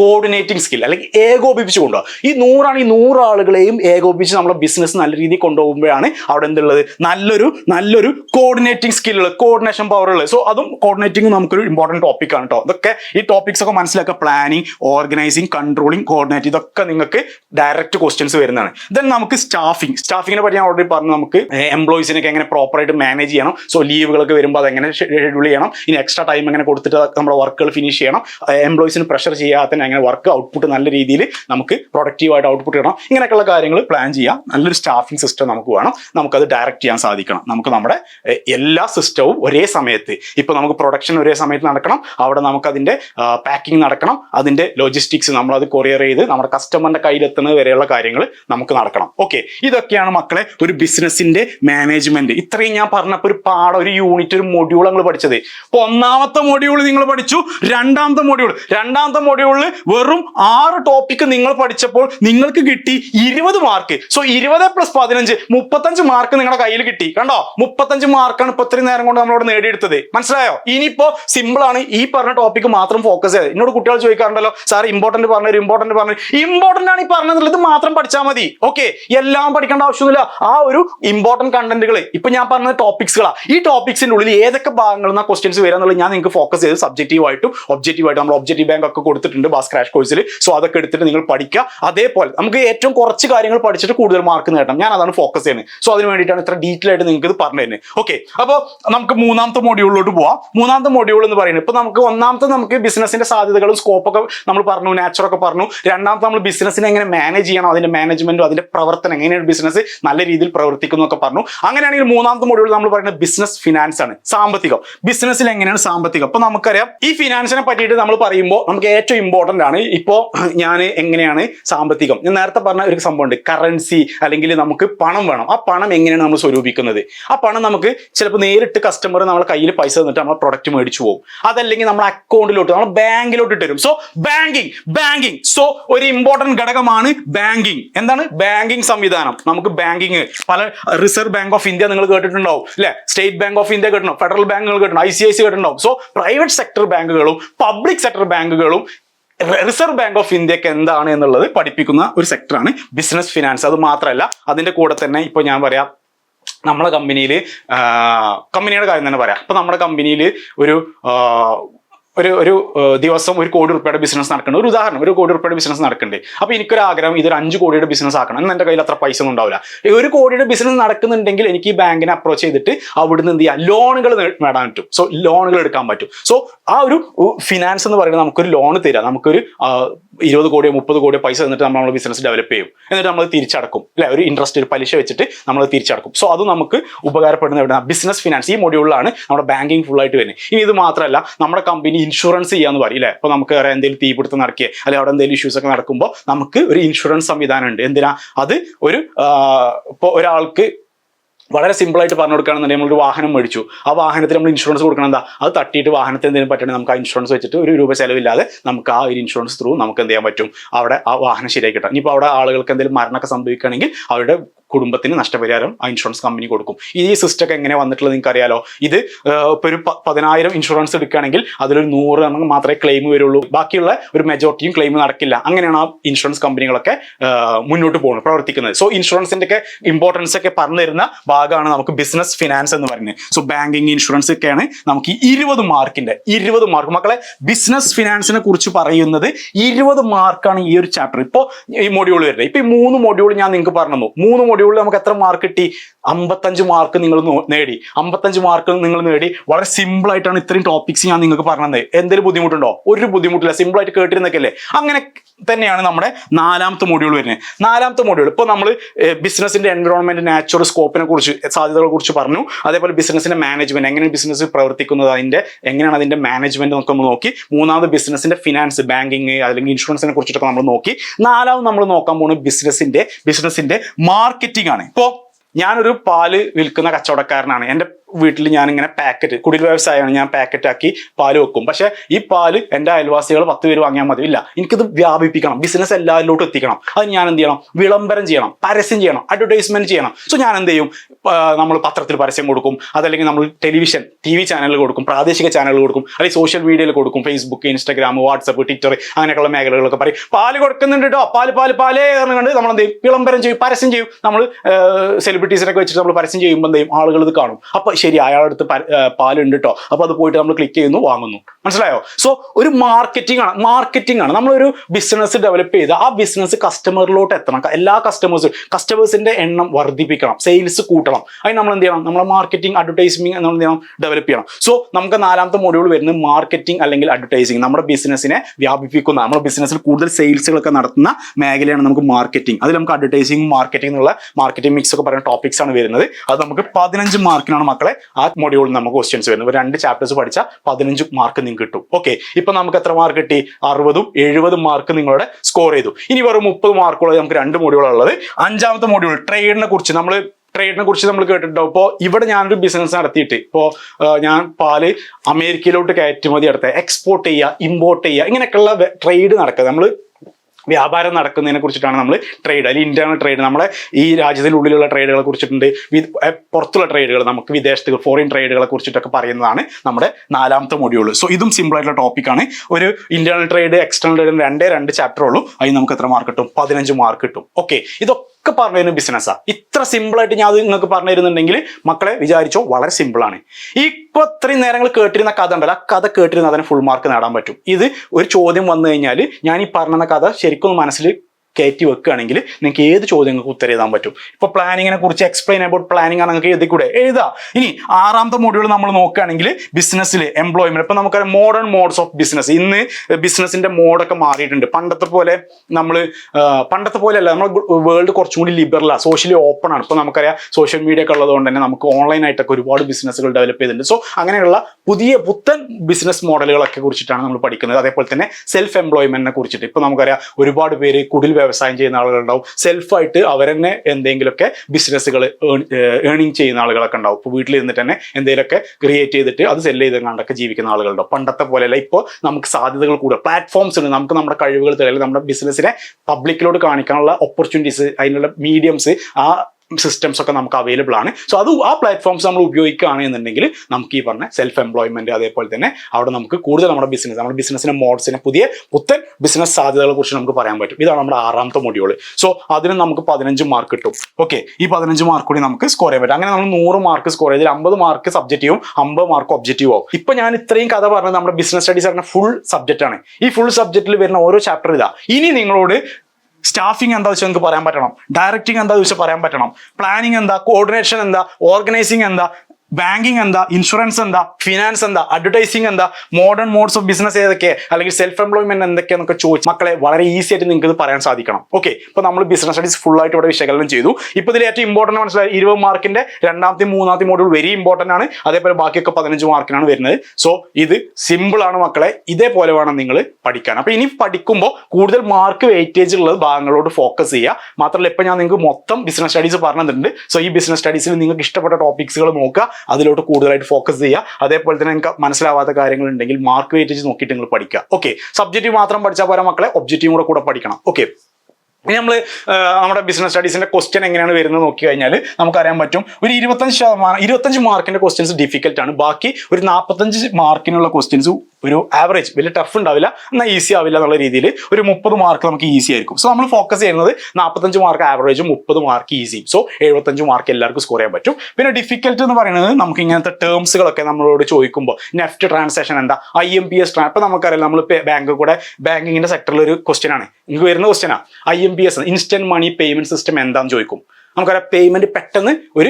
കോർഡിനേറ്റിംഗ് സ്കിൽ അല്ലെങ്കിൽ ഏകോപിപ്പിച്ച് കൊണ്ടുപോകുക ഈ നൂറാണ് ഈ നൂറ് ആളുകളെയും ഏകോപിപ്പിച്ച് നമ്മളെ ബിസിനസ് നല്ല രീതിയിൽ കൊണ്ടുപോകുമ്പോഴാണ് അവിടെ എന്തുള്ളത്? നല്ലൊരു നല്ലൊരു കോർഡിനേറ്റിംഗ് സ്കില്ലുകൾ കോർഡിനേഷൻ പവർ ഉള്ളത്. സോ അതും കോർഡിനേറ്റിംഗ് നമുക്കൊരു ഇമ്പോർട്ടന്റ് ടോപ്പിക്കാണ് കേട്ടോ ഇതൊക്കെ ഈ ടോപ്പിക്സ് ഒക്കെ മനസ്സിലാക്കുക. പ്ലാനിങ് ഓർഗനൈസിങ് കൺട്രോളിങ് കോർഡിനേറ്റ് ഇതൊക്കെ നിങ്ങൾക്ക് ഡയറക്റ്റ് ക്വസ്റ്റ്യൻസ് വരുന്നതാണ്. ദെൻ നമുക്ക് സ്റ്റാഫിംഗ് സ്റ്റാഫിങ്ങിനെ പറ്റി ഞാൻ ഓൾറെഡി പറഞ്ഞു. നമുക്ക് എംപ്ലോയീസിനൊക്കെ എങ്ങനെ പ്രോപ്പറായിട്ട് മാനേജ് ചെയ്യണം. സോ ലീവുകളൊക്കെ വരുമ്പോൾ അതെങ്ങനെ ഷെഡ്യൂൾ ചെയ്യണം. ഇനി എക്സ്ട്രാ ടൈം എങ്ങനെ കൊടുത്തിട്ട് നമ്മുടെ വർക്കുകൾ ഫിനിഷ് ചെയ്യണം. എംപ്ലോയീസിന് പ്രഷർ ചെയ്യാതെ തന്നെ അങ്ങനെ വർക്ക് ഔട്ട്പുട്ട് നല്ല രീതിയിൽ നമുക്ക് പ്രൊഡക്റ്റീവായിട്ട് ഔട്ട്പുട്ട് ഇടണം ഇങ്ങനെയൊക്കെയുള്ള കാര്യങ്ങൾ പ്ലാൻ ചെയ്യാം. നല്ലൊരു സ്റ്റാഫിംഗ് സിസ്റ്റം നമുക്ക് വേണം. നമുക്കത് ഡയറക്റ്റ് ചെയ്യാൻ സാധിക്കണം. നമുക്ക് നമ്മുടെ എല്ലാ സിസ്റ്റവും ഒരേ സമയത്ത്. ഇപ്പോൾ നമുക്ക് പ്രൊഡക്ഷൻ ഒരേ സമയത്ത് നടക്കണം. അവിടെ നമുക്കതിന്റെ പാക്കിംഗ് നടക്കണം. അതിന്റെ ലോജിസ്റ്റിക്സ് നമ്മളത് കൊറിയർ ചെയ്ത് നമ്മുടെ കസ്റ്റമറിന്റെ കയ്യിലെത്തുന്നത് വരെയുള്ള കാര്യങ്ങൾ നമുക്ക് നടക്കണം. ഓക്കെ ഇതൊക്കെയാണ് മക്കളെ ഒരു ബിസിനസ്സിന്റെ മാനേജ്മെന്റ് ഇത്രയും ഞാൻ പറഞ്ഞപ്പോൾ ഒരു പാഠം ഒരു യൂണിറ്റ് ഒരു മൊഡ്യൂൾ നമ്മൾ പഠിച്ചത്. ഇപ്പോൾ ഒന്നാമത്തെ മൊഡ്യൂൾ നിങ്ങൾ പഠിച്ചു. രണ്ടാമത്തെ മൊഡ്യൂൾ രണ്ടാമത്തെ മൊഡ്യൂളിൽ വെറും ആറ് ടോപ്പിക്ക് നിങ്ങൾ പഠിച്ചപ്പോൾ നിങ്ങൾക്ക് കിട്ടി ഇരുപത് മാർക്ക് സോ ഇരുപത് പ്ലസ് പതിനഞ്ച് മുപ്പത്തഞ്ച് മാർക്ക് നിങ്ങളുടെ കയ്യിൽ കിട്ടി. കണ്ടോ? മുപ്പത്തഞ്ച് മാർക്കാണ് ഇപ്പൊ ഇത്രയും നേരം കൊണ്ട് നമ്മളോട് നേടിയെടുത്തത്. മനസ്സിലായോ? ഇനിയിപ്പോ സിമ്പിൾ ആണ് ഈ പറഞ്ഞ ടോപ്പിക്ക് മാത്രം ഫോക്കസ് ചെയ്ത് എന്നോട് കുട്ടികൾ ചോദിക്കാറുണ്ടല്ലോ സാർ ഇമ്പോർട്ടന്റ് പറഞ്ഞു ഇമ്പോർട്ടന്റ് പറഞ്ഞു ഇമ്പോർട്ടന്റ് ആണ് ഈ പറഞ്ഞത് മാത്രം പഠിച്ചാൽ മതി. ഓക്കെ എല്ലാം പഠിക്കേണ്ട ആവശ്യമൊന്നുമില്ല. ആ ഒരു ഇമ്പോർട്ടന്റ് കണ്ടന്റുകൾ ഇപ്പൊ ഞാൻ പറഞ്ഞ ടോപ്പിക്സുകളാ ഈ ടോപ്പിക്സിന്റെ ഉള്ളിൽ ഏതൊക്കെ ഭാഗങ്ങളിൽ നിന്നാണ് ക്വസ്റ്റ്യൻസ് വരാന്നുള്ളത് ഞാൻ നിങ്ങൾക്ക് ഫോക്കസ് ചെയ്ത് സബ്ജക്റ്റീവായിട്ടും ആയിട്ടും ഒബ്ജക്റ്റീവ് ആയിട്ടും നമ്മൾ ഒബ്ജക്റ്റീവ് ബാങ്ക് ഒക്കെ കൊടുത്തിട്ടുണ്ട്. ബാസ് ക്രാഷ് കോഴ്സിൽ സോ അതൊക്കെ എടുത്തിട്ട് നിങ്ങൾ പഠിക്കുക. അതേപോലെ നമുക്ക് ഏറ്റവും കുറച്ച് കാര്യങ്ങൾ പഠിച്ചിട്ട് കൂടുതൽ മാർക്ക് നേട്ടം ഞാൻ അതാണ് ഫോക്കസ് ചെയ്യുന്നത്. സോ അതിന് വേണ്ടിയിട്ടാണ് ഇത്ര ഡീറ്റെയിൽ ആയിട്ട് നിങ്ങൾക്ക് ഇത് പറഞ്ഞു തരുന്നത്. ഓക്കെ അപ്പോൾ നമുക്ക് മൂന്നാമത്തെ മോഡ്യൂളിലോട്ട് പോവാം. മൂന്നാമത്തെ മോഡ്യൂൾ എന്ന് പറയുന്നത് ഇപ്പോൾ നമുക്ക് ഒന്നാമത്തെ നമുക്ക് ബിസിനസിന്റെ സാധ്യതകളും സ്കോപ്പൊക്കെ നമ്മൾ പറഞ്ഞു നാച്ചുറൊക്കെ പറഞ്ഞു. രണ്ടാമത്തെ നമ്മൾ ബിസിനസ്സിനെ എങ്ങനെ മാനേജ് ചെയ്യണം അതിന്റെ മാനേജ്മെന്റും അതിന്റെ പ്രവർത്തനം എങ്ങനെയാണ് ബിസിനസ് നല്ല രീതിയിൽ പ്രവർത്തിക്കുന്നു ഒക്കെ പറഞ്ഞു. അങ്ങനെയാണെങ്കിൽ മൂന്നാമത്തെ മോഡ്യൂൾ നമ്മൾ പറയുന്നത് ബിസിനസ് ഫിനാൻസ് ആണ് സാമ്പത്തികം. ബിസിനസ്സിൽ എങ്ങനെയാണ് സാമ്പത്തികം? അപ്പോൾ നമുക്കറിയാം ഈ ഫിനാൻസിനെ പറ്റിയിട്ട് നമ്മൾ പറയുമ്പോൾ നമുക്ക് ഏറ്റവും ഇമ്പോർട്ടന്റ് ആണ്. ഇപ്പോൾ ഞാൻ എങ്ങനെയാണ് സാമ്പത്തികം? ഞാൻ നേരത്തെ പറഞ്ഞ ഒരു സംഭവമുണ്ട്. കറൻസി അല്ലെങ്കിൽ നമുക്ക് പണം വേണം. ആ പണം എങ്ങനെയാണ് നമ്മൾ സ്വരൂപിക്കുന്നത്? ആ പണം നമുക്ക് ചിലപ്പോൾ നേരിട്ട് കസ്റ്റമർ നമ്മളെ കയ്യിൽ പൈസ തന്നിട്ട് നമ്മളെ പ്രൊഡക്റ്റ് മേടിച്ചു പോകും. അതല്ലെങ്കിൽ നമ്മൾ അക്കൗണ്ടിലോട്ട് നമ്മൾ ബാങ്കിലോട്ട് തരും. സോ ബാങ്കിങ് ബാങ്കിങ് സോ ഒരു ഇമ്പോർട്ടന്റ് ഘടകമാണ് ബാങ്കിങ് എന്താണ്? ബാങ്കിങ് സംവിധാനം. നമുക്ക് ബാങ്കിങ് പല റിസർവ് ബാങ്ക് ഓഫ് ഇന്ത്യ നിങ്ങൾ കേട്ടിട്ടുണ്ടാവും അല്ലെ? സ്റ്റേറ്റ് ബാങ്ക് ഓഫ് ഇന്ത്യ കേട്ടിട്ടുണ്ടാവും ഫെഡറൽ ബാങ്കുകൾ കേട്ടിട്ടുണ്ടാവും ഐ സി ഐ സി കേട്ടിട്ടുണ്ടാവും. സോ പ്രൈവറ്റ് സെക്ടർ ബാങ്കുകളും പബ്ലിക് സെക്ടർ ബാങ്കുകളും റിസർവ് ബാങ്ക് ഓഫ് ഇന്ത്യയ്ക്ക് എന്താണ് എന്നുള്ളത് പഠിപ്പിക്കുന്ന ഒരു സെക്ടറാണ് ബിസിനസ് ഫിനാൻസ് അത് മാത്രമല്ല അതിന്റെ കൂടെ തന്നെ ഇപ്പൊ ഞാൻ പറയാം നമ്മളെ കമ്പനിയിൽ കമ്പനിയുടെ കാര്യം തന്നെ പറയാം. അപ്പൊ നമ്മുടെ കമ്പനിയിൽ ഒരു ഒരു ഒരു ദിവസം ഒരു കോടി റുപ്യയുടെ ബിസിനസ് നടക്കുന്നത് ഒരു ഉദാഹരണം ഒരു കോടി റുപ്യയുടെ ബിസിനസ് നടക്കുന്നുണ്ട് അപ്പോൾ എനിക്കൊരു ആഗ്രഹം ഇതൊരു അഞ്ച് കോടിയുടെ ബിസിനസ് ആക്കണം. എന്ന് എന്റെ കയ്യിൽ അത്ര പൈസ ഒന്നും ഉണ്ടാവില്ല ഒരു കോടിയുടെ ബിസിനസ് നടക്കുന്നുണ്ടെങ്കിൽ എനിക്ക് ഈ ബാങ്കിനെ അപ്രോച്ച് ചെയ്തിട്ട് അവിടുന്ന് എന്ത് ചെയ്യാം? ലോണുകൾ നേടാൻ പറ്റും. സോ ലോണുകൾ എടുക്കാൻ പറ്റും. സോ ആ ഒരു ഫിനാൻസ് എന്ന് പറയുന്നത് നമുക്കൊരു ലോൺ തരാം നമുക്കൊരു ഇരുപത് കോടിയോ മുപ്പത് കോടിയോ പൈസ തന്നിട്ട് നമ്മൾ നമ്മുടെ ബിസിനസ് ഡെവലപ്പ് ചെയ്യും. എന്നിട്ട് നമ്മൾ തിരിച്ചടക്കും. അല്ലെ? ഒരു ഇൻട്രസ്റ്റ് ഒരു പലിശ വെച്ചിട്ട് നമ്മൾ തിരിച്ചടക്കും. സോ അത് നമുക്ക് ഉപകാരപ്പെടുന്ന എവിടെയാണ് ബിസിനസ് ഫിനാൻസ് ഈ മൊഡ്യൂളിലാണ് നമ്മുടെ ബാങ്കിങ് ഫുൾ ആയിട്ട് വരുന്നത്. ഇനി ഇത് മാത്രമല്ല നമ്മുടെ കമ്പനി ഇൻഷുറൻസ് ചെയ്യാന്ന് പറയും അല്ലേ അപ്പോൾ നമുക്ക് വേറെ എന്തെങ്കിലും തീപിടുത്തം നടക്കുക അല്ലെങ്കിൽ അവിടെ എന്തെങ്കിലും ഇഷ്യൂസ് ഒക്കെ നടക്കുമ്പോൾ നമുക്ക് ഒരു ഇൻഷുറൻസ് സംവിധാനം ഉണ്ട്. എന്തിനാ? അത് ഒരു ഇപ്പോൾ ഒരാൾക്ക് വളരെ സിമ്പിൾ ആയിട്ട് പറഞ്ഞു കൊടുക്കുകയാണെന്നുണ്ടെങ്കിൽ ഒരു വാഹനം മേടിച്ചു. ആ വാഹനത്തിന് നമ്മൾ ഇൻഷുറൻസ് കൊടുക്കണം. എന്താ? അത് തട്ടിയിട്ട് വാഹനത്തിന് എന്തെങ്കിലും പറ്റണേ നമുക്ക് ആ ഇൻഷുറൻസ് വെച്ചിട്ട് ഒരു രൂപ ചിലവില്ലാതെ നമുക്ക് ആ ഒരു ഇൻഷുറൻസ് ത്രൂ നമുക്ക് എന്ത് ചെയ്യാൻ പറ്റും? അവിടെ ആ വാഹനം ശരിയാക്കി കിട്ടാം. ഇനിയിപ്പോൾ അവിടെ ആളുകൾക്ക് എന്തെങ്കിലും മരണമൊക്കെ സംഭവിക്കുകയാണെങ്കിൽ അവരുടെ കുടുംബത്തിന് നഷ്ടപരിഹാരം ആ ഇൻഷുറൻസ് കമ്പനി കൊടുക്കും. ഈ സിസ്റ്റം ഒക്കെ എങ്ങനെ വന്നിട്ടുള്ളത് നിങ്ങൾക്ക് അറിയാലോ ഇത് ഇപ്പോൾ ഒരു പതിനായിരം ഇൻഷുറൻസ് എടുക്കുകയാണെങ്കിൽ അതിലൊരു നൂറ് നമുക്ക് മാത്രമേ ക്ലെയിം വരുള്ളൂ. ബാക്കിയുള്ള ഒരു മെജോറിറ്റിയും ക്ലെയിം നടക്കില്ല. അങ്ങനെയാണ് ആ ഇൻഷുറൻസ് കമ്പനികളൊക്കെ മുന്നോട്ട് പോകുന്നത് പ്രവർത്തിക്കുന്നത്. സോ ഇൻഷുറൻസിന്റെ ഒക്കെ ഇമ്പോർട്ടൻസ് ഒക്കെ പറഞ്ഞു തരുന്ന ഭാഗമാണ് നമുക്ക് ബിസിനസ് ഫിനാൻസ് എന്ന് പറയുന്നത്. സോ ബാങ്കിങ് ഇൻഷുറൻസ് ഒക്കെയാണ് നമുക്ക് ഈ ഇരുപത് മാർക്കിന്റെ ഇരുപത് മാർക്ക്. മക്കളെ ബിസിനസ് ഫിനാൻസിനെ കുറിച്ച് പറയുന്നത് ഇരുപത് മാർക്കാണ് ഈ ഒരു ചാപ്റ്റർ ഇപ്പോൾ ഈ മൊഡ്യൂൾ വരുന്നത്. ഇപ്പൊ ഈ മൂന്ന് മൊഡ്യൂൾ ഞാൻ നിങ്ങൾക്ക് പറഞ്ഞു മൂന്ന് മൂന്ന് മൊഡ്യൂളിൽ നമുക്ക് എത്ര മാർക്ക് കിട്ടി? അമ്പത്തഞ്ച് മാർക്ക് നിങ്ങൾ നേടി. അമ്പത്തഞ്ച് മാർക്ക് നിങ്ങൾ നേടി. വളരെ സിമ്പിൾ ആയിട്ടാണ് ഇത്രയും ടോപ്പിക്സ് ഞാൻ നിങ്ങൾക്ക് പറഞ്ഞത്. എന്തെങ്കിലും ബുദ്ധിമുട്ടുണ്ടോ? ഒരു ബുദ്ധിമുട്ടില്ല. സിമ്പിൾ ആയിട്ട് കേട്ടിരുന്നൊക്കെയല്ലേ അങ്ങനെ തന്നെയാണ് നമ്മുടെ നാലാമത്തെ മൊഡ്യൂൾ വരുന്നത്. നാലാമത്തെ മൊഡ്യൂൾ ഇപ്പോൾ നമ്മൾ ബിസിനസിന്റെ എൻവറോൺമെന്റ് നാച്ചുറൽ സ്കോപ്പിനെ കുറിച്ച് സാധ്യതകളെ കുറിച്ച് പറഞ്ഞു. അതേപോലെ ബിസിനസിന്റെ മാനേജ്മെന്റ് എങ്ങനെ ബിസിനസ് പ്രവർത്തിക്കുന്നത് അതിന്റെ എങ്ങനെയാണ് അതിന്റെ മാനേജ്മെന്റ് നമുക്ക് നമ്മൾ നോക്കി. മൂന്നാമത് ബിസിനസിന്റെ ഫിനാൻസ് ബാങ്കിങ് അല്ലെങ്കിൽ ഇൻഷുറൻസിനെ കുറിച്ചിട്ടൊക്കെ നമ്മൾ നോക്കി. നാലാമത് നമ്മൾ നോക്കാൻ പോകുന്നത് ബിസിനസിന്റെ ബിസിനസിന്റെ മാർക്കറ്റിംഗ് ആണ്. ഇപ്പോൾ ഞാനൊരു പാൽ വിൽക്കുന്ന കച്ചവടക്കാരനാണ്. എന്റെ വീട്ടിൽ ഞാൻ ഇങ്ങനെ പാക്കറ്റ് കുടിൽ വ്യവസായമാണ് ഞാൻ പാക്കറ്റ് ആക്കി പാൽ വെക്കും. പക്ഷേ ഈ പാൽ എന്റെ അയൽവാസികൾ പത്ത് പേര് വാങ്ങിയാൽ മതി. ഇല്ല എനിക്കിത് വ്യാപിപ്പിക്കണം. ബിസിനസ് എല്ലാവരിലോട്ടും എത്തിക്കണം. അത് ഞാൻ എന്ത് ചെയ്യണം? വിളംബരം ചെയ്യണം. പരസ്യം ചെയ്യണം. അഡ്വർടൈസ്മെന്റ് ചെയ്യണം. സോ ഞാൻ എന്ത് ചെയ്യും? നമ്മൾ പത്രത്തിൽ പരസ്യം കൊടുക്കും. അതല്ലെങ്കിൽ നമ്മൾ ടെലിവിഷൻ ടി വി ചാനലിൽ കൊടുക്കും. പ്രാദേശിക ചാനലുകൾ കൊടുക്കും. അല്ലെങ്കിൽ സോഷ്യൽ മീഡിയയിൽ കൊടുക്കും. ഫേസ്ബുക്ക് ഇൻസ്റ്റാഗ്രാം വാട്സപ്പ് ട്വിറ്റർ അങ്ങനെയൊക്കെയുള്ള മേഖലകളൊക്കെ പറയും. പാൽ കൊടുക്കുന്നുണ്ട് കേട്ടോ പാൽ പാൽ പാലേ കണ്ട് നമ്മൾ എന്ത് ചെയ്യും? വിളംബരം ചെയ്യും. പരസ്യം ചെയ്യും. നമ്മൾ സെലിബ്രിറ്റീസിനൊക്കെ വെച്ചിട്ട് നമ്മൾ പരസ്യം ചെയ്യുമ്പോൾ എന്ത് ചെയ്യും? ആളുകൾ ഇത് കാണും. അപ്പൊ ശരി അയാളുടെ അടുത്ത് പാലുണ്ട് കേട്ടോ അപ്പൊ അത് പോയിട്ട് നമ്മൾ ക്ലിക്ക് ചെയ്യുന്നു വാങ്ങുന്നു. മനസ്സിലായോ? സോ ഒരു മാർക്കറ്റിംഗ് ആണ്. മാർക്കറ്റിംഗ് ആണ്. നമ്മളൊരു ബിസിനസ് ഡെവലപ്പ് ചെയ്ത് ആ ബിസിനസ് കസ്റ്റമറിലോട്ട് എത്തണം. എല്ലാ കസ്റ്റമേഴ്സും കസ്റ്റമേഴ്സിന്റെ എണ്ണം വർദ്ധിപ്പിക്കണം. സെയിൽസ് കൂട്ടണം. അതിന് നമ്മൾ എന്ത് ചെയ്യണം? നമ്മളെ മാർക്കറ്റിംഗ് അഡ്വർടൈസിംഗ് നമ്മൾ ചെയ്യണം? ഡെവലപ്പ് ചെയ്യണം. സോ നമുക്ക് നാലാമത്തെ മൊഡ്യൂൾ വരുന്നത് മാർക്കറ്റിംഗ് അല്ലെങ്കിൽ അഡ്വർടൈസിംഗ് നമ്മുടെ ബിസിനസ്സിനെ വ്യാപിപ്പിക്കുന്ന നമ്മുടെ ബിസിനസ്സിൽ കൂടുതൽ സെയിൽസുകളൊക്കെ നടത്തുന്ന മേഖലയാണ് നമുക്ക് മാർക്കറ്റിംഗ് അതിൽ നമുക്ക് അഡ്വർടൈസിംഗ് മാർക്കറ്റിംഗ് എന്നുള്ള മാർക്കറ്റിംഗ് മിക്സ് ഒക്കെ പറയുന്ന ടോപ്പിക്സ് ആണ് വരുന്നത്. അത് നമുക്ക് പതിനഞ്ച് മാർക്കിനാണ് മക്കളെ ആ മൊഡ്യൂളിൽ നമുക്ക് ക്വസ്റ്റ്യൻസ് വരുന്നത് രണ്ട് ചാപ്റ്റേഴ്സ് പഠിച്ചാൽ പതിനഞ്ച് മാർക്ക് നിങ്ങൾക്ക് കിട്ടും. ഓക്കെ ഇപ്പൊ നമുക്ക് എത്ര മാർക്ക് കിട്ടി? അറുപതും എഴുപതും മാർക്ക് നിങ്ങളുടെ സ്കോർ ചെയ്തു. ഇനി വെറും മുപ്പത് മാർക്കുള്ളത് നമുക്ക് രണ്ട് മൊഡ്യൂളാണ് ഉള്ളത്. അഞ്ചാമത്തെ മൊഡ്യൂൾ ട്രേഡിനെ കുറിച്ച്. നമ്മൾ ട്രേഡിനെ കുറിച്ച് നമ്മൾ കേട്ടിട്ടുണ്ടോ ഇപ്പോൾ ഇവിടെ ഞാനൊരു ബിസിനസ് നടത്തിയിട്ട് ഇപ്പോൾ ഞാൻ പാൽ അമേരിക്കയിലോട്ട് കയറ്റുമതി നടത്തുക എക്സ്പോർട്ട് ചെയ്യുക ഇമ്പോർട്ട് ചെയ്യുക ഇങ്ങനെയൊക്കെയുള്ള ട്രേഡ് നടക്കുക. നമ്മൾ വ്യാപാരം നടക്കുന്നതിനെ കുറിച്ചിട്ടാണ് നമ്മൾ ട്രേഡ് അല്ലെങ്കിൽ ഇന്റേണൽ ട്രേഡ് നമ്മളെ ഈ രാജ്യത്തിനുള്ളിലുള്ള ട്രേഡുകളെ കുറിച്ചിട്ടുണ്ട്. പുറത്തുള്ള ട്രേഡുകൾ നമുക്ക് വിദേശത്ത് ഫോറിൻ ട്രേഡുകളെ കുറിച്ചിട്ടൊക്കെ പറയുന്നതാണ് നമ്മുടെ നാലാമത്തെ മൊഡ്യൂൾ സോ ഇതും സിമ്പിൾ ആയിട്ടുള്ള ടോപ്പിക്കാണ് ഒരു ഇന്റേണൽ ട്രേഡ് എക്സ്റ്റേണൽ ട്രേഡ് രണ്ടേ രണ്ട് ചാപ്റ്റർ ഉള്ളൂ. അതിന് നമുക്ക് എത്ര മാർക്ക് കിട്ടും? പതിനഞ്ച് മാർക്ക് കിട്ടും. ഓക്കെ ഇതൊക്കെ പറഞ്ഞു തരുന്ന ബിസിനസ്സാണ് ഇത്ര സിമ്പിൾ ആയിട്ട് ഞാൻ അത് നിങ്ങൾക്ക് പറഞ്ഞു തരുന്നുണ്ടെങ്കിൽ മക്കളെ വിചാരിച്ചോ വളരെ സിമ്പിൾ ആണ്. ഈ ഇപ്പൊ ഇത്രയും നേരങ്ങൾ കേട്ടിരുന്ന കഥ ഉണ്ടല്ലോ. ആ കഥ കേട്ടിരുന്ന അതിന് ഫുൾ മാർക്ക് നേടാൻ പറ്റും. ഇത് ഒരു ചോദ്യം വന്നു കഴിഞ്ഞാൽ ഞാൻ ഈ പറഞ്ഞ കഥ ശരിക്കും മനസ്സിൽ കയറ്റി വെക്കുകയാണെങ്കിൽ നിങ്ങൾക്ക് ഏത് ചോദ്യങ്ങൾക്ക് ഉത്തരം എഴുതാൻ പറ്റും. ഇപ്പൊ പ്ലാനിങ്ങിനെ കുറിച്ച് എക്സ്പ്ലെയിൻ അബൌട്ട് പ്ലാനിങ് ആണ് നിങ്ങൾക്ക് എഴുതിക്കൂടെ? എഴുതാ. ഇനി ആറാമത്തെ മോഡ്യൂൾ നമ്മൾ നോക്കുകയാണെങ്കിൽ ബിസിനസ്സിൽ എംപ്ലോയ്മെന്റ് ഇപ്പൊ നമുക്കറിയാം മോഡേൺ മോഡ്സ് ഓഫ് ബിസിനസ് ഇന്ന് ബിസിനസിന്റെ മോഡൊക്കെ മാറിയിട്ടുണ്ട്. പണ്ടത്തെ പോലെ നമ്മൾ പണ്ടത്തെ പോലെ അല്ല. നമ്മൾ വേൾഡ് കുറച്ചും കൂടി ലിബറലാണ് സോഷ്യലി ഓപ്പൺ ആണ്. ഇപ്പൊ നമുക്കറിയാം സോഷ്യൽ മീഡിയ ഒക്കെ ഉള്ളതുകൊണ്ട് തന്നെ നമുക്ക് ഓൺലൈൻ ആയിട്ടൊക്കെ ഒരുപാട് ബിസിനസ്സുകൾ ഡെവലപ്പ് ചെയ്തിട്ടുണ്ട്. സോ അങ്ങനെയുള്ള പുതിയ പുത്തൻ ബിസിനസ് മോഡലുകളൊക്കെ കുറിച്ചിട്ടാണ് നമ്മൾ പഠിക്കുന്നത്. അതേപോലെ തന്നെ സെൽഫ് എംപ്ലോയ്മെന്റിനെ കുറിച്ചിട്ട്. ഇപ്പൊ നമുക്കറിയാം ഒരുപാട് പേര് കുടിൽ വ്യവസായം ചെയ്യുന്ന ആളുകളുണ്ടാവും. സെൽഫായിട്ട് അവരെന്നെ എന്തെങ്കിലുമൊക്കെ ബിസിനസ്സുകൾ ഏണിങ് ചെയ്യുന്ന ആളുകളൊക്കെ ഉണ്ടാവും. ഇപ്പോൾ വീട്ടിൽ ഇരുന്നിട്ട് തന്നെ എന്തെങ്കിലുമൊക്കെ ക്രിയേറ്റ് ചെയ്തിട്ട് അത് സെല്ല് ചെയ്ത് കണ്ടൊക്കെ ജീവിക്കുന്ന ആളുകളുണ്ടാവും. പണ്ടത്തെ പോലെയല്ല ഇപ്പോൾ നമുക്ക് സാധ്യതകൾ കൂടുതൽ പ്ലാറ്റ്ഫോംസ് ഉണ്ട്. നമുക്ക് നമ്മുടെ കഴിവുകൾ തെളിയില്ല നമ്മുടെ ബിസിനസ്സിനെ പബ്ലിക്കിലോട് കാണിക്കാനുള്ള ഓപ്പർച്യൂണിറ്റീസ് അതിനുള്ള മീഡിയംസ് ആ സിസ്റ്റംസ് ഒക്കെ നമുക്ക് അവൈലബിൾ ആണ്. സോ അത് ആ പ്ലാറ്റ്ഫോംസ് നമ്മൾ ഉപയോഗിക്കുകയാണ് എന്നുണ്ടെങ്കിൽ നമുക്ക് ഈ പറഞ്ഞ സെൽഫ് എംപ്ലോയ്മെന്റ് അതേപോലെ തന്നെ അവിടെ നമുക്ക് കൂടുതൽ നമ്മുടെ ബിസിനസ് നമ്മുടെ ബിസിനസിന്റെ മോഡ്സിനെ പുതിയ പുത്തൻ ബിസിനസ് സാധ്യതകളെ കുറിച്ച് നമുക്ക് പറയാൻ പറ്റും. ഇതാണ് നമ്മുടെ ആറാമത്തെ മൊഡ്യൂൾ സോ അതിന് നമുക്ക് പതിനഞ്ച് മാർക്ക് കിട്ടും. ഓക്കെ ഈ പതിനഞ്ച് മാർക്ക് കൂടി നമുക്ക് സ്കോർ ചെയ്യാൻ പറ്റും. അങ്ങനെ നമ്മൾ നൂറ് മാർക്ക് സ്കോർ ചെയ്താൽ അമ്പത് മാർക്ക് സബ്ജക്റ്റീവും അമ്പത് മാർക്ക് ഒബ്ജക്റ്റീവ് ആവും. ഇപ്പൊ ഞാൻ ഇത്രയും കഥ പറഞ്ഞത് നമ്മുടെ ബിസിനസ് സ്റ്റഡീസ് പറഞ്ഞ ഫുൾ സബ്ജക്റ്റ് ആണ്. ഈ ഫുൾ സബ്ജക്റ്റിൽ വരുന്ന ഓരോ ചാപ്റ്റർ ഇതാ. ഇനി നിങ്ങളോട് സ്റ്റാഫിംഗ് എന്താ വെച്ചാൽ നിങ്ങൾക്ക് പറയാൻ പറ്റണം. ഡയറക്റ്റിംഗ് എന്താ വെച്ചാൽ പറയാൻ പറ്റണം. പ്ലാനിങ് എന്താ? കോർഡിനേഷൻ എന്താ? ഓർഗനൈസിങ് എന്താ? ബാങ്കിങ് എന്താ? ഇൻഷുറൻസ് എന്താ? ഫിനാൻസ് എന്താ? അഡ്വർടൈസിങ് എന്താ? മോഡേൺ മോഡ്സ് ഓഫ് ബിസിനസ് ഏതൊക്കെ? അല്ലെങ്കിൽ സെൽഫ് എംപ്ലോയ്മെന്റ് എന്തൊക്കെയെന്നൊക്കെ ചോദിച്ചു മക്കളെ വളരെ ഈസി ആയിട്ട് നിങ്ങൾക്ക് ഇത് പറയാൻ സാധിക്കണം. ഓക്കെ ഇപ്പൊ നമ്മൾ ബിസിനസ് സ്റ്റഡീസ് ഫുൾ ആയിട്ട് ഇവിടെ വിശകലനം ചെയ്തു. ഇപ്പൊ ഇതിൽ ഏറ്റവും ഇമ്പോർട്ടന്റ് മനസ്സിലായി. ഇരുപത് മാർക്കിന്റെ രണ്ടാമത്തെ മൂന്നാമത്തെ മോഡ്യൂൾ വെരി ഇമ്പോർട്ടന്റ് ആണ്. അതേപോലെ ബാക്കിയൊക്കെ പതിനഞ്ച് മാർക്കിനാണ് വരുന്നത്. സോ ഇത് സിമ്പിൾ ആണ് മക്കളെ. ഇതേപോലെ വേണം നിങ്ങൾ പഠിക്കാൻ. അപ്പൊ ഇനി പഠിക്കുമ്പോൾ കൂടുതൽ മാർക്ക് വെയിറ്റേജ് ഉള്ള ഭാഗങ്ങളോട് ഫോക്കസ് ചെയ്യുക. മാത്രമല്ല ഇപ്പൊ ഞാൻ നിങ്ങൾക്ക് മൊത്തം ബിസിനസ് സ്റ്റഡീസ് പറഞ്ഞിട്ടുണ്ട് സോ ഈ ബിസിനസ് സ്റ്റഡീസിൽ നിങ്ങൾക്ക് ഇഷ്ടപ്പെട്ട ടോപ്പിക്സുകൾ നോക്കുക. അതിലോട്ട് കൂടുതലായിട്ട് ഫോക്കസ് ചെയ്യുക അതേപോലെ തന്നെ നിങ്ങൾക്ക് മനസ്സിലാവാത്ത കാര്യങ്ങൾ ഉണ്ടെങ്കിൽ മാർക്ക് വെയിറ്റേജ് നോക്കിയിട്ട് നിങ്ങൾ പഠിക്കുക. ഓക്കെ സബ്ജക്റ്റീവ് മാത്രം പഠിച്ചാൽ പോരാ മക്കളെ. ഒബ്ജക്റ്റീവും കൂടെ കൂടെ പഠിക്കണം. ഓക്കെ ഇനി നമ്മൾ നമ്മുടെ ബിസിനസ് സ്റ്റഡീസിന്റെ ക്വസ്റ്റ്യൻ എങ്ങനെയാണ് വരുന്നത് നോക്കി കഴിഞ്ഞാൽ നമുക്കറിയാൻ പറ്റും. ഒരു ഇരുപത്തഞ്ച് ശതമാനം ഇരുപത്തഞ്ച് മാർക്കിന്റെ ക്വസ്റ്റ്യൻസ് ഡിഫിക്കൽട്ട് ആണ്. ബാക്കി ഒരു നാൽപ്പത്തഞ്ച് മാർക്കിനുള്ള ക്വസ്റ്റ്യൻസ് ഒരു ആവറേജ് വലിയ ടഫ് ഉണ്ടാവില്ല. എന്നാൽ ഈസി ആവില്ല എന്നുള്ള രീതിയിൽ ഒരു മുപ്പത് മാർക്ക് നമുക്ക് ഈസി ആയിരിക്കും. സോ നമ്മൾ ഫോക്കസ് ചെയ്യുന്നത് നാൽപ്പത്തഞ്ച് മാർക്ക് ആവറേജും മുപ്പത് മാർക്ക് ഈസിയും സോ എഴുപത്തഞ്ച് മാർക്ക് എല്ലാവർക്കും സ്കോർ ചെയ്യാൻ പറ്റും. പിന്നെ ഡിഫിക്കൽട്ട് എന്ന് പറയുന്നത് നമുക്ക് ഇങ്ങനത്തെ ടേംസുകളൊക്കെ നമ്മളോട് ചോദിക്കുമ്പോൾ നെഫ്റ്റ് ട്രാൻസാക്ഷൻ എന്താ? ഐ എം പി എസ് ഇപ്പം നമുക്കറിയാം നമ്മൾ ബാങ്ക് കൂടെ ബാങ്കിങ്ങിന്റെ സെക്ടറിൽ ഒരു ക്വസ്റ്റ്യൻ ആണ്. നിങ്ങൾക്ക് വരുന്ന ക്വസ്റ്റ്യനാണ് I M P S instant money payment system എന്താന്ന് ചോദിക്കും. നമുക്കറിയാം പേയ്മെന്റ് പെട്ടെന്ന് ഒരു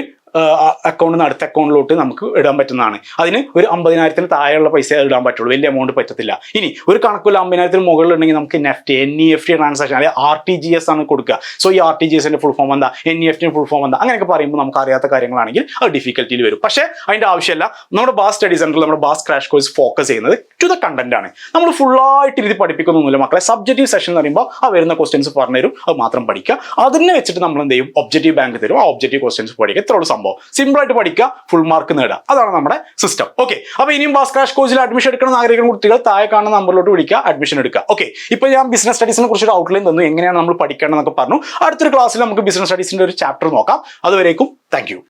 അക്കൗണ്ടിൽ നിന്ന് അടുത്ത അക്കൗണ്ടിലോട്ട് നമുക്ക് ഇടാൻ പറ്റുന്നതാണ്. അതിന് ഒരു അമ്പതിനായിരത്തിന് താഴെയുള്ള പൈസ ഇടാൻ പറ്റുള്ളൂ. വലിയ എമൗണ്ട് പറ്റത്തില്ല. ഇനി ഒരു കണക്കുള്ള അമ്പതിനായിരത്തിന് മുകളിലുണ്ടെങ്കിൽ നമുക്ക് NEFT N E F T transaction അല്ലെങ്കിൽ ആർ ടി ജി എസ് ആണ് കൊടുക്കുക. സോ ഈ ആർ ടി ജി എസിന്റെ ഫുൾ ഫോം എന്താ? N E F T full form എന്താ? അങ്ങനെയൊക്കെ പറയുമ്പോൾ നമുക്ക് അറിയാത്ത കാര്യങ്ങളാണെങ്കിൽ അത് ഡിഫിക്കൽറ്റിയിൽ വരും. പക്ഷേ അതിന്റെ ആവശ്യമില്ല. നമ്മുടെ ബാസ് സ്റ്റഡി സെന്ററിൽ നമ്മുടെ ബാസ് ക്രാഷ് കോഴ്സ് ഫോക്കസ് ചെയ്യുന്നത് ടു ദ കണ്ടന്റ് ആണ്. നമ്മൾ ഫുള്ളായിട്ട് ഇരുത്തി പഠിപ്പിക്കുന്നൊന്നുമില്ല മക്കളെ. സബ്ജക്റ്റീവ് സെഷൻ എന്ന് പറയുമ്പോൾ ആ വരുന്ന ക്വസ്റ്റ്യൻസ് പറഞ്ഞു തരും അത് മാത്രം പഠിക്കുക. അതിനെ വെച്ചിട്ട് നമ്മൾ എന്ത് ചെയ്യും? ഒബ്ജക്റ്റീവ് ബാങ്ക് തരും. ആ ഒബ്ജക്റ്റീവ് ക്വസ്റ്റ്യൻസ് പഠിക്കുക. ഇത്രയുള്ള സംഭവം. സിമ്പിൾ ആയിട്ട് പഠിക്കുക ഫുൾ മാർക്ക് നേടുക. അതാണ് നമ്മുടെ സിസ്റ്റം ഓക്കെ അപ്പൊ ഇനിയും ബാസ് ക്രാഷ് കോഴ്സിൽ അഡ്മിഷൻ എടുക്കണം ആഗ്രഹിക്കുന്ന കുട്ടികൾ താഴെ കാണുന്ന നമ്പറിലോട്ട് വിളിക്കുക അഡ്മിഷൻ എടുക്കുക. ഓക്കെ ഇപ്പൊ ഞാൻ ബിസിനസ് സ്റ്റഡീസിനെ കുറിച്ച് ഒരു ഔട്ട്ലൈൻ തന്നു. എങ്ങനെയാണ് നമ്മൾ പഠിക്കേണ്ടതെന്നൊക്കെ പറഞ്ഞു. അടുത്തൊരു ക്ലാസ്സിൽ നമുക്ക് ബിസിനസ് സ്റ്റഡീസിന്റെ ഒരു ചാപ്റ്റർ നോക്കാം. അതുവരേക്കും താങ്ക്